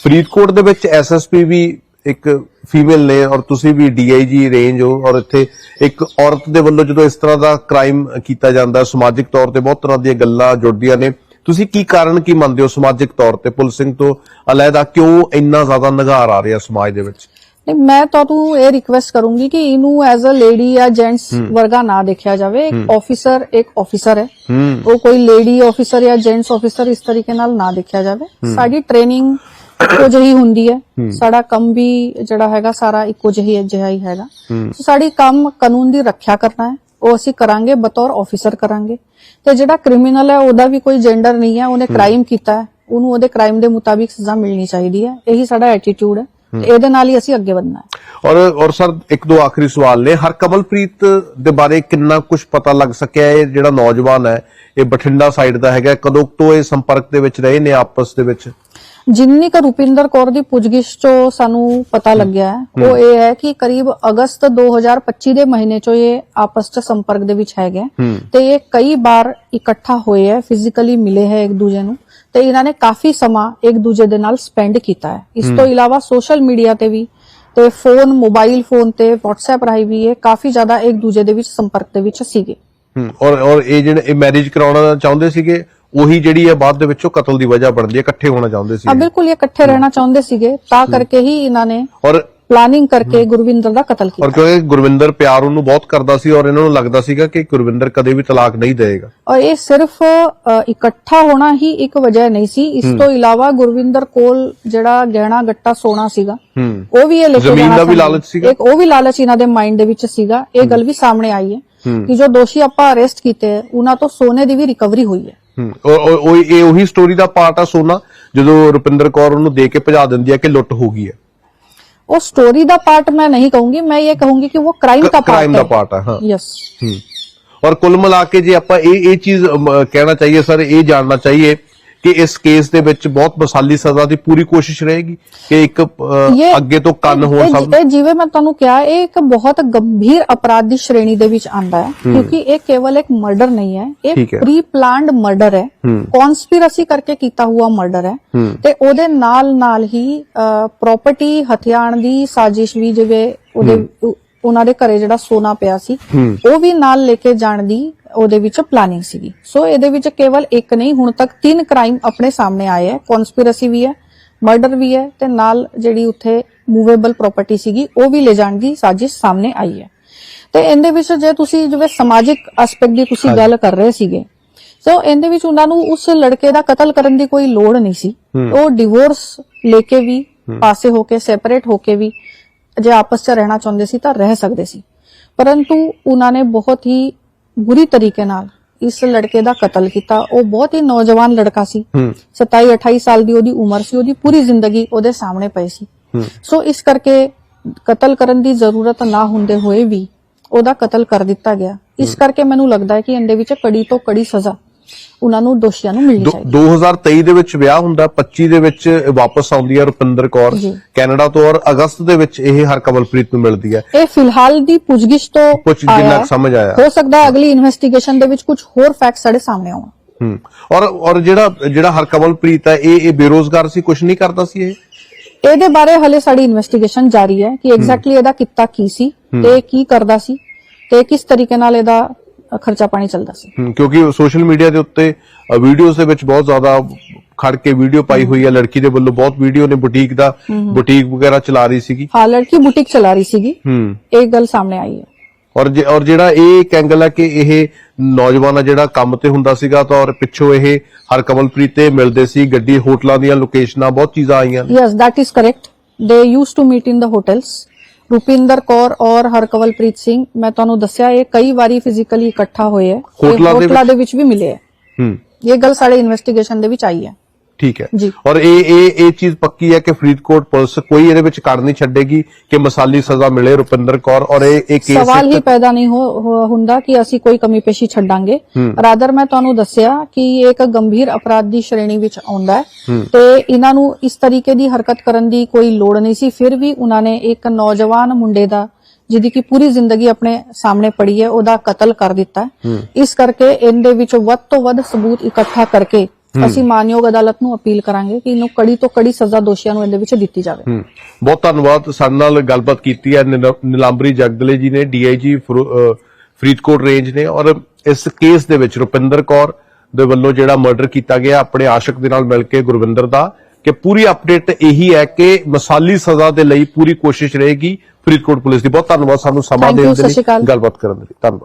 ਫਰੀਦਕੋਟ ਦੇ ਵਿੱਚ ਐਸਐਸਪੀ ਵੀ ਇੱਕ ਫੀਮੇਲ ਨੇ ਔਰ ਤੁਸੀਂ ਵੀ ਡੀਆਈਜੀ ਰੇਂਜ ਹੋ ਔਰ ਇੱਥੇ ਇੱਕ ਔਰਤ ਦੇ ਵੱਲੋਂ ਜਦੋਂ ਇਸ ਤਰ੍ਹਾਂ ਦਾ ਕ੍ਰਾਈਮ ਕੀਤਾ ਜਾਂਦਾ ਸਮਾਜਿਕ ਤੌਰ ਤੇ ਬਹੁਤ ਤਰ੍ਹਾਂ ਦੀਆਂ ਗੱਲਾਂ ਜੁੜਦੀਆਂ ਨੇ। ਤੁਸੀਂ ਕੀ ਕਾਰਨ ਕੀ ਮੰਨਦੇ ਹੋ ਸਮਾਜਿਕ ਤੌਰ ਤੇ ਪੁਲਿਸਿੰਗ ਤੋਂ? ਅਲੱਗਾ ਕਿਉਂ ਇੰਨਾ ਜ਼ਿਆਦਾ ਨਿਗਾਰ ਆ ਰਿਹਾ ਸਮਾਜ ਦੇ ਵਿੱਚ? ਮੈਂ ਤੁਹਾਨੂੰ ਇਹ ਰਿਕਵੈਸਟ ਕਰੂੰਗੀ ਕਿ ਇਹਨੂੰ ਐਜ਼ ਅ ਲੇਡੀ ਜਾਂ ਜੈਂਟਸ ਵਰਗਾ ਨਾ ਦੇਖਿਆ ਜਾਵੇ। ਇੱਕ ਆਫੀਸਰ ਇੱਕ ਆਫੀਸਰ ਹੂੰ। ਉਹ ਕੋਈ ਲੇਡੀ ਆਫੀਸਰ ਜਾਂ ਜੈਂਟਸ ਆਫੀਸਰ ਇਸ ਤਰੀਕੇ ਨਾਲ ਨਾ ਦੇਖਿਆ ਜਾਵੇ। ਸਾਡੀ ਟ੍ਰੇਨਿੰਗ ਇੱਕੋ ਜਿਹੀ ਹੁੰਦੀ ਹੈ। ਸਾਡਾ ਕੰਮ ਵੀ ਜਿਹੜਾ ਹੈਗਾ ਸਾਰਾ ਇੱਕੋ ਜਿਹੀ ਜਿਹਾ ਹੀ ਹੈਗਾ। ਸੋ ਸਾਡੀ ਕੰਮ ਕਾਨੂੰਨ ਦੀ ਰੱਖਿਆ ਕਰਨਾ ਹੈ। ਉਹ ਅਸੀਂ ਕਰਾਂਗੇ ਬਤੌਰ ਆਫੀਸਰ ਕਰਾਂਗੇ। ਤੇ ਜਿਹੜਾ ਕ੍ਰਿਮੀਨਲ ਹੈ ਉਹਦਾ ਵੀ ਕੋਈ ਜੈਂਡਰ ਨਹੀਂ ਹੈ। ਉਹਨੇ ਕ੍ਰਾਈਮ ਕੀਤਾ ਹੈ। ਉਹਨੂੰ ਉਹਦੇ ਕ੍ਰਾਈਮ ਦੇ ਮੁਤਾਬਿਕ ਸਜ਼ਾ ਮਿਲਣੀ ਚਾਹੀਦੀ ਹੈ। ਇਹੀ ਸਾਡਾ ਐਟੀਟਿਊਡ ਹੈ। ਇਹਦੇ ਨਾਲ ਹੀ ਅਸੀਂ ਅੱਗੇ ਵਧਣਾ ਹੈ। ਔਰ ਔਰ ਸਰ ਇੱਕ ਦੋ ਆਖਰੀ ਸਵਾਲ ਨੇ। ਹਰਕਮਲਪ੍ਰੀਤ ਦੇ ਬਾਰੇ ਕਿੰਨਾ ਕੁਝ ਪਤਾ ਲੱਗ ਸਕਿਆ ਇਹ ਜਿਹੜਾ ਨੌਜਵਾਨ ਹੈ ਇਹ ਬਠਿੰਡਾ ਸਾਈਡ ਦਾ ਹੈਗਾ। ਕਦੋਂ ਤੋਂ ਇਹ ਸੰਪਰਕ ਦੇ ਵਿੱਚ ਰਹੇ ਨੇ ਆਪਸ ਦੇ ਵਿੱਚ? ਜਿੰਨੀ ਕੁ ਰੁਪਿੰਦਰ ਕੌਰ ਦੀ ਪੁੱਛਗਿੱਛ ਚੋਂ ਸਾਨੂੰ ਪਤਾ ਲੱਗਿਆ ਹੈ ਉਹ ਇਹ ਹੈ ਕਿ ਕਰੀਬ ਅਗਸਤ 2025 ਦੇ ਮਹੀਨੇ ਚੋਂ ਇਹ ਆਪਸ ਚ ਸੰਪਰਕ ਦੇ ਵਿੱਚ ਹੈਗੇ ਤੇ ਇਹ ਕਈ ਵਾਰ ਇਕੱਠਾ ਹੋਏ ਹੈ ਫਿਜ਼ੀਕਲੀ ਮਿਲੇ ਹੈ ਇੱਕ ਦੂਜੇ ਨੂੰ ਤੇ ਇਹਨਾਂ ਨੇ ਕਾਫੀ ਸਮਾਂ ਇੱਕ ਦੂਜੇ ਦੇ ਨਾਲ ਸਪੈਂਡ ਕੀਤਾ ਹੈ। ਇਸ ਤੋਂ ਇਲਾਵਾ ਸੋਸ਼ਲ ਮੀਡੀਆ ਤੇ ਵੀ ਤੇ ਫੋਨ ਮੋਬਾਈਲ ਫੋਨ ਤੇ WhatsApp ਰਾਹੀਂ ਵੀ ਇਹ ਕਾਫੀ ਜ਼ਿਆਦਾ ਇੱਕ ਦੂਜੇ ਦੇ ਵਿੱਚ ਸੰਪਰਕ ਦੇ ਵਿੱਚ ਸੀਗੇ। ਹੂੰ ਔਰ ਔਰ ਇਹ ਜਿਹੜੇ ਇਹ ਮੈਰਿਜ ਕਰਾਉਣਾ ਚਾਹੁੰਦੇ ਸੀਗੇ ਉਹੀ ਜਿਹੜੀ ਹੈ ਬਾਅਦ ਦੇ ਵਿੱਚੋਂ ਕਤਲ ਦੀ ਵਜ੍ਹਾ ਬਣਦੀ ਹੈ ਇਕੱਠੇ ਹੋਣਾ ਚਾਹੁੰਦੇ ਆ ਸੀ ਬਿਲਕੁਲ ਇਹ ਇਕੱਠੇ ਰਹਿਣਾ ਚਾਹੁੰਦੇ ਸੀਗੇ ਤਾਂ ਕਰਕੇ ਹੀ ਇਹਨਾਂ ਨੇ ਔਰ ਪਲਾਨਿੰਗ ਕਰਕੇ ਗੁਰਵਿੰਦਰ ਦਾ ਕਤਲ ਕੀਤਾ। ਔਰ ਕਿਉਂਕਿ ਗੁਰਵਿੰਦਰ ਪਿਆਰ ਉਹਨੂੰ ਬਹੁਤ ਕਰਦਾ ਸੀ ਔਰ ਇਹਨਾਂ ਨੂੰ ਲੱਗਦਾ ਸੀਗਾ ਕਿ ਗੁਰਵਿੰਦਰ ਕਦੇ ਵੀ ਤਲਾਕ ਨਹੀਂ ਦੇਵੇਗਾ ਔਰ ਇਹ ਸਿਰਫ ਅ, ਇਕੱਠਾ ਹੋਣਾ ਹੀ ਇੱਕ ਵਜ੍ਹਾ ਨਹੀਂ ਸੀ। ਇਸ ਤੋਂ ਇਲਾਵਾ ਗੁਰਵਿੰਦਰ ਕੋਲ ਜਿਹੜਾ ਗਹਿਣਾ ਗੱਟਾ ਸੋਨਾ ਸੀਗਾ ਹੂੰ ਉਹ ਵੀ ਇਹ ਲੈ ਕੇ ਜ਼ਮੀਨ ਜਾਣਾ ਦਾ ਵੀ ਚਾਹੁੰਦੇ। ਲਾਲਚ ਸੀਗਾ? ਇੱਕ ਉਹ ਵੀ ਲਾਲਚ ਇਹਨਾਂ ਦੇ ਮਾਈਂਡ ਦੇ ਵਿੱਚ ਸੀਗਾ। ਇਹ ਗੱਲ ਵੀ ਸਾਹਮਣੇ ਆਈ ਹੈ ਕਿ ਜੋ ਦੋਸ਼ੀ ਆਪਾਂ ਅਰੈਸਟ ਕੀਤੇ ਹੈ ਉਹਨਾਂ ਤੋਂ ਸੋਨੇ ਦੀ ਵੀ ਰਿਕਵਰੀ ਹੋਈ ਹੈ। ਉਹ ਇਹ ਉਹੀ ਸਟੋਰੀ ਦਾ ਪਾਰਟ ਆ ਸੋਨਾ ਜਦੋਂ ਰੁਪਿੰਦਰ ਕੌਰ ਉਹਨੂੰ ਦੇ ਕੇ ਭਜਾ ਦਿੰਦੀ ਹੈ ਕਿ ਲੁੱਟ ਹੋ ਗਈ ਹੈ। ਸਟੋਰੀ ਦਾ ਪਾਰਟ ਮੈਂ ਨਹੀਂ ਕਹੂੰਗੀ ਮੈਂ ਇਹ ਕਹੂੰਗੀ कहूंगी कि वो क्राइम का पार्ट क्राइम ਦਾ ਪਾਰਟ ਆ ਹਾਂ। Yes hmm. ਔਰ ਕੁੱਲ ਮਿਲਾ ਕੇ ਜੇ ਆਪਾਂ ਇਹ ਇਹ ਚੀਜ਼ ਕਹਿਣਾ ਚਾਹੀਏ ਸਰ ਇਹ ਜਾਣਨਾ ਚਾਹੀਏ ਕਿ ਇਸ ਕੇਸ ਦੇ ਵਿੱਚ ਬਹੁਤ ਮਸਾਲੀ ਸਜ਼ਾ ਦੀ ਪੂਰੀ ਕੋਸ਼ਿਸ਼ ਰਹੇਗੀ ਕਿ ਇੱਕ ਅੱਗੇ ਤੋਂ ਕੰਨ ਇਹ- ਸਭ ਇਹ ਜਿਵੇਂ ਮੈਂ ਤੁਹਾਨੂੰ ਕਿਹਾ ਇਹ ਇੱਕ ਬਹੁਤ ਗੰਭੀਰ ਅਪਰਾਧ ਦੀ ਸ਼੍ਰੇਣੀ ਦੇ ਵਿੱਚ ਆਂਦਾ ਹੈ ਕਿਉਂਕਿ ਇਹ ਕੇਵਲ ਇੱਕ ਮਰਡਰ ਨਹੀਂ ਹੈ ਇਹ। ਪ੍ਰੀ ਪਲਾਨਡ ਮਰਡਰ ਹੈ। ਕਨਸਪੀਰੇਸੀ ਕਰਕੇ ਕੀਤਾ ਹੁਆ ਮਰਡਰ ਹੈ। ਤੇ ਉਹਦੇ ਨਾਲ ਨਾਲ ਹੀ ਪ੍ਰਾਪਰਟੀ ਹਥਿਆਣ ਦੀ ਸਾਜ਼ਿਸ਼ ਵੀ ਜਿਵੇਂ ਉਹਦੇ ਉਹ- ਉਹਨਾਂ ਦੇ ਘਰੇ ਜਿਹੜਾ ਸੋਨਾ ਪਿਆ ਸੀ। ਉਹ ਵੀ ਨਾਲ ਲੈ ਕੇ ਜਾਣ ਦੀ ਉਹਦੇ ਵਿੱਚ ਪਲਾਨਿੰਗ ਸੀਗੀ। ਸੋ ਇਹਦੇ ਵਿੱਚ ਕੇਵਲ ਇੱਕ ਨਹੀਂ ਹੁਣ ਤੱਕ ਤਿੰਨ ਕ੍ਰਾਈਮ ਆਪਣੇ ਸਾਹਮਣੇ ਆਏ ਹੈ। ਕਨਸਪੀਰੇਸੀ ਵੀ ਹੈ ਮਰਡਰ ਵੀ ਹੈ ਤੇ ਨਾਲ ਜਿਹੜੀ ਉੱਥੇ ਮੂਵੇਬਲ ਪ੍ਰਾਪਰਟੀ ਸੀਗੀ ਉਹ ਵੀ ਲੈ ਜਾਣ ਦੀ ਸਾਜ਼ਿਸ਼ ਸਾਹਮਣੇ ਆਈ ਹੈ। ਤੇ ਇਹਦੇ ਵਿੱਚ ਜੇ ਤੁਸੀਂ ਜਿਵੇਂ ਸਮਾਜਿਕ ਐਸਪੈਕਟ ਦੀ ਤੁਸੀਂ ਗੱਲ ਕਰ ਰਹੇ ਸੀਗੇ ਸੋ ਇਹਦੇ ਵਿੱਚ ਉਹਨਾਂ ਨੂੰ ਉਸ ਲੜਕੇ ਦਾ ਕਤਲ ਕਰਨ ਦੀ ਕੋਈ ਲੋੜ ਨਹੀਂ ਸੀ। ਉਹ ਡਿਵੋਰਸ ਲੈ ਕੇ ਵੀ ਪਾਸੇ ਹੋ ਕੇ ਸੈਪਰੇਟ ਹੋ ਕੇ ਵੀ ਜੇ ਆਪਸ 'ਚ ਰਹਿਣਾ ਚਾਹੁੰਦੇ ਸੀ ਤਾਂ ਰਹਿ ਸਕਦੇ ਸੀ। ਪਰੰਤੂ ਉਹਨਾਂ ਨੇ ਬਹੁਤ ਹੀ ਬੁਰੀ ਤਰੀਕੇ ਨਾਲ ਇਸ ਲੜਕੇ ਦਾ ਕਤਲ ਕੀਤਾ। ਉਹ ਬਹੁਤ ਹੀ ਨੌਜਵਾਨ ਲੜਕਾ ਸੀ। ਹੂੰ। 27 28 ਸਾਲ ਦੀ ਉਹਦੀ ਉਮਰ ਸੀ। ਉਹਦੀ ਪੂਰੀ ਜ਼ਿੰਦਗੀ ਉਹਦੇ ਸਾਹਮਣੇ ਪਈ ਸੀ। ਸੋ ਇਸ ਕਰਕੇ ਕਤਲ ਕਰਨ ਦੀ ਜ਼ਰੂਰਤ ਨਾ ਹੁੰਦੇ ਹੋਏ ਵੀ ਉਹਦਾ ਕਤਲ ਕਰ ਦਿੱਤਾ ਗਿਆ। ਇਸ ਕਰਕੇ ਮੈਨੂੰ ਲੱਗਦਾ ਹੈ ਕਿ ਇਹਦੇ ਵਿੱਚ ਕੜੀ ਤੋਂ ਕੜੀ ਸਜ਼ਾ ਉਹਨਾਂ ਨੂੰ ਦੋਸ਼ੀਆਂ ਨੂੰ ਮਿਲਣੀ ਚਾਹੀਦੀ 2023 ਦੇ ਵਿੱਚ ਵਿਆਹ ਹੁੰਦਾ 25 ਦੇ ਵਿੱਚ ਵਾਪਸ ਆਉਂਦੀ ਹੈ ਰੁਪਿੰਦਰ ਕੌਰ। ਕੈਨੇਡਾ ਤੋਂ ਔਰ ਅਗਸਤ ਦੇ ਵਿੱਚ ਇਹ ਹਰਕਮਲਪ੍ਰੀਤ ਨੂੰ ਮਿਲਦੀ ਹੈ। ਇਹ ਫਿਲਹਾਲ ਦੀ ਪੁੱਛਗਿੱਛ ਤੋਂ ਕੁਝ ਜਿੰਨਾ ਸਮਝ ਆਇਆ। ਹੋ ਸਕਦਾ ਅਗਲੀ ਇਨਵੈਸਟੀਗੇਸ਼ਨ ਦੇ ਵਿੱਚ ਕੁਝ ਹੋਰ ਫੈਕਟਸ ਸਾਡੇ ਸਾਹਮਣੇ ਆਉਣ ਹੂੰ। ਔਰ ਔਰ ਜਿਹੜਾ ਜਿਹੜਾ ਹਰਕਮਲਪ੍ਰੀਤ ਹੈ ਇਹ ਇਹ ਬੇਰੋਜ਼ਗਾਰ ਸੀ ਕੁਝ ਨਹੀਂ ਕਰਦਾ ਸੀ ਇਹ? ਇਹਦੇ ਬਾਰੇ ਹਲੇ ਸਾਡੀ ਇਨਵੈਸਟੀਗੇਸ਼ਨ ਜਾਰੀ ਹੈ ਕਿ ਐਗਜ਼ੈਕਟਲੀ ਇਹਦਾ ਕਿੱਤਾ ਕੀ ਸੀ ਤੇ ਕੀ ਕਰਦਾ ਸੀ ਤੇ ਕਿਸ ਤਰੀਕੇ ਨਾਲ ਇਹਦਾ ਖਰਚਾ ਪਾਣੀ ਚੱਲਦਾ ਸੀ। ਕਿਉਂਕਿ ਸੋਸ਼ਲ ਮੀਡੀਆ ਦੇ ਉੱਤੇ ਵੀਡੀਓਜ਼ ਦੇ ਵਿੱਚ ਬਹੁਤ ਜ਼ਿਆਦਾ ਖੜ ਕੇ ਵੀਡੀਓ ਪਾਈ ਹੋਈ ਹੈ। ਲੜਕੀ ਦੇ ਵੱਲੋਂ ਬਹੁਤ ਵੀਡੀਓ ਨੇ ਬੁਟੀਕ ਦਾ ਬੁਟੀਕ ਵਗੈਰਾ ਚਲਾ ਰਹੀ ਸੀਗੀ। ਹਾਂ ਲੜਕੀ ਬੁਟੀਕ ਚਲਾ ਰਹੀ ਸੀਗੀ। ਹੂੰ। ਇਹ ਗੱਲ ਸਾਹਮਣੇ ਆਈ ਹੈ। ਔਰ ਔਰ ਜਿਹੜਾ ਇਹ ਇੱਕ ਐਂਗਲ ਹੈ ਕਿ ਇਹ ਨੌਜਵਾਨ ਆ ਜਿਹੜਾ ਕੰਮ ਤੇ ਹੁੰਦਾ ਸੀਗਾ ਤਾਂ ਔਰ ਪਿੱਛੋਂ ਇਹ ਹਰਕਮਲਪ੍ਰੀਤ ਤੇ ਮਿਲਦੇ ਸੀ ਗੱਡੀ ਹੋਟਲਾਂ ਦੀਆਂ ਲੋਕੇਸ਼ਨਾਂ ਬਹੁਤ ਚੀਜ਼ਾਂ ਆਈਆਂ ਨੇ। Yes that is correct. They used to meet in the hotels. Rupinder Kaur ਔਰ ਹਰਕਵਲਪ੍ਰੀਤ ਸਿੰਘ ਮੈਂ ਤੁਹਾਨੂੰ ਦੱਸਿਆ ਇਹ ਕਈ ਵਾਰੀ ਫਿਜ਼ੀਕਲੀ ਇਕੱਠਾ ਹੋਏ ਹੈ ਹੋਟਲਾਂ ਦੇ ਵਿੱਚ? ਵੀ ਮਿਲੇ ਹੈ ਹੂੰ। ਇਹ ਗੱਲ ਸਾਡੇ ਇਨਵੈਸਟੀਗੇਸ਼ਨ ਦੇ ਵਿੱਚ ਆਈ ਹੈ। ਠੀਕ ਹੈ। ਔਰ ਇਹ ਇਹ ਇਹ ਚੀਜ਼ ਪੱਕੀ ਹੈ ਕਿ ਫਰੀਦਕੋਟ ਪੁਲਿਸ ਕੋਈ ਇਹਦੇ ਵਿੱਚ ਕੜ ਨਹੀਂ ਛੱਡੇਗੀ ਕਿ ਮਸਾਲੀ ਸਜ਼ਾ ਮਿਲੇ ਰੁਪਿੰਦਰ ਕੌਰ ਔਰ ਇਹ ਇਹ ਕੇਸ ਸਵਾਲ ਹੀ ਪੈਦਾ ਨਹੀਂ ਹੁੰਦਾ ਕਿ ਅਸੀਂ ਕੋਈ ਕਮੀ ਪੇਸ਼ੀ ਛੱਡਾਂਗੇ। ਰਾਦਰ ਮੈਂ ਤੁਹਾਨੂੰ ਦੱਸਿਆ ਕਿ ਇਹ ਇੱਕ ਗੰਭੀਰ ਅਪਰਾਧ ਦੀ ਸ਼੍ਰੇਣੀ ਵਿੱਚ ਆਉਂਦਾ ਹੈ। ਤੇ ਇਹਨਾਂ ਨੂੰ ਇਸ ਤਰੀਕੇ ਦੀ ਹਰਕਤ ਕਰਨ ਦੀ ਕੋਈ ਲੋੜ ਨਹੀਂ ਸੀ। ਫਿਰ ਵੀ ਉਹਨਾਂ ਨੇ ਇੱਕ ਨੌਜਵਾਨ ਮੁੰਡੇ ਦਾ ਜਿਹਦੀ ਕਿ ਪੂਰੀ ਜ਼ਿੰਦਗੀ ਆਪਣੇ ਸਾਹਮਣੇ ਪੜੀ ਹੈ ਉਹਦਾ ਕਤਲ ਕਰ ਦਿੱਤਾ ਇਸ ਕਰਕੇ ਇਹਦੇ ਵਿੱਚ ਵੱਧ ਤੋਂ ਵੱਧ ਸਬੂਤ ਇਕੱਠਾ ਕਰਕੇ ਅਸੀਂ ਮਾਨਯੋਗ ਅਦਾਲਤ ਨੂੰ ਅਪੀਲ ਕਰਾਂਗੇ ਕਿ ਇਹਨੂੰ ਕੜੀ ਤੋਂ ਕੜੀ ਸਜ਼ਾ ਦੋਸ਼ੀਆਂ ਨੂੰ ਇਹਦੇ ਵਿੱਚ ਦਿੱਤੀ ਜਾਵੇ। ਬਹੁਤ ਧੰਨਵਾਦ ਸਾਡੇ ਨਾਲ ਗੱਲਬਾਤ ਕੀਤੀ ਹੈ। ਨਿਲ- ਨਿਲਾਂਬਰੀ ਜਗਦਲੇ ਜੀ ਨੇ ਡੀਆਈਜੀ ਫਰੀਦਕੋਟ ਰੇਂਜ ਨੇ ਔਰ ਇਸ ਕੇਸ ਦੇ ਵਿੱਚ ਰੁਪਿੰਦਰ ਕੌਰ ਦੇ ਵੱਲੋਂ ਜਿਹੜਾ ਮਰਡਰ ਕੀਤਾ ਗਿਆ ਆਪਣੇ ਆਸ਼ਿਕ ਦੇ ਨਾਲ ਮਿਲ ਕੇ ਗੁਰਵਿੰਦਰ ਦਾ ਕਿ ਪੂਰੀ ਅਪਡੇਟ ਇਹੀ ਹੈ ਕਿ ਮਸਾਲੀ ਸਜ਼ਾ ਦੇ ਲਈ ਪੂਰੀ ਕੋਸ਼ਿਸ਼ ਰਹੇਗੀ ਫਰੀਦਕੋਟ ਪੁਲਿਸ ਦੀ। ਬਹੁਤ ਧੰਨਵਾਦ ਸਾਨੂੰ ਸਮਾਂ ਦੇਣ ਦੇ ਲਈ। ਗੱਲਬਾਤ ਕਰਨ ਦੇ ਲਈ। ਧੰਨਵਾਦ।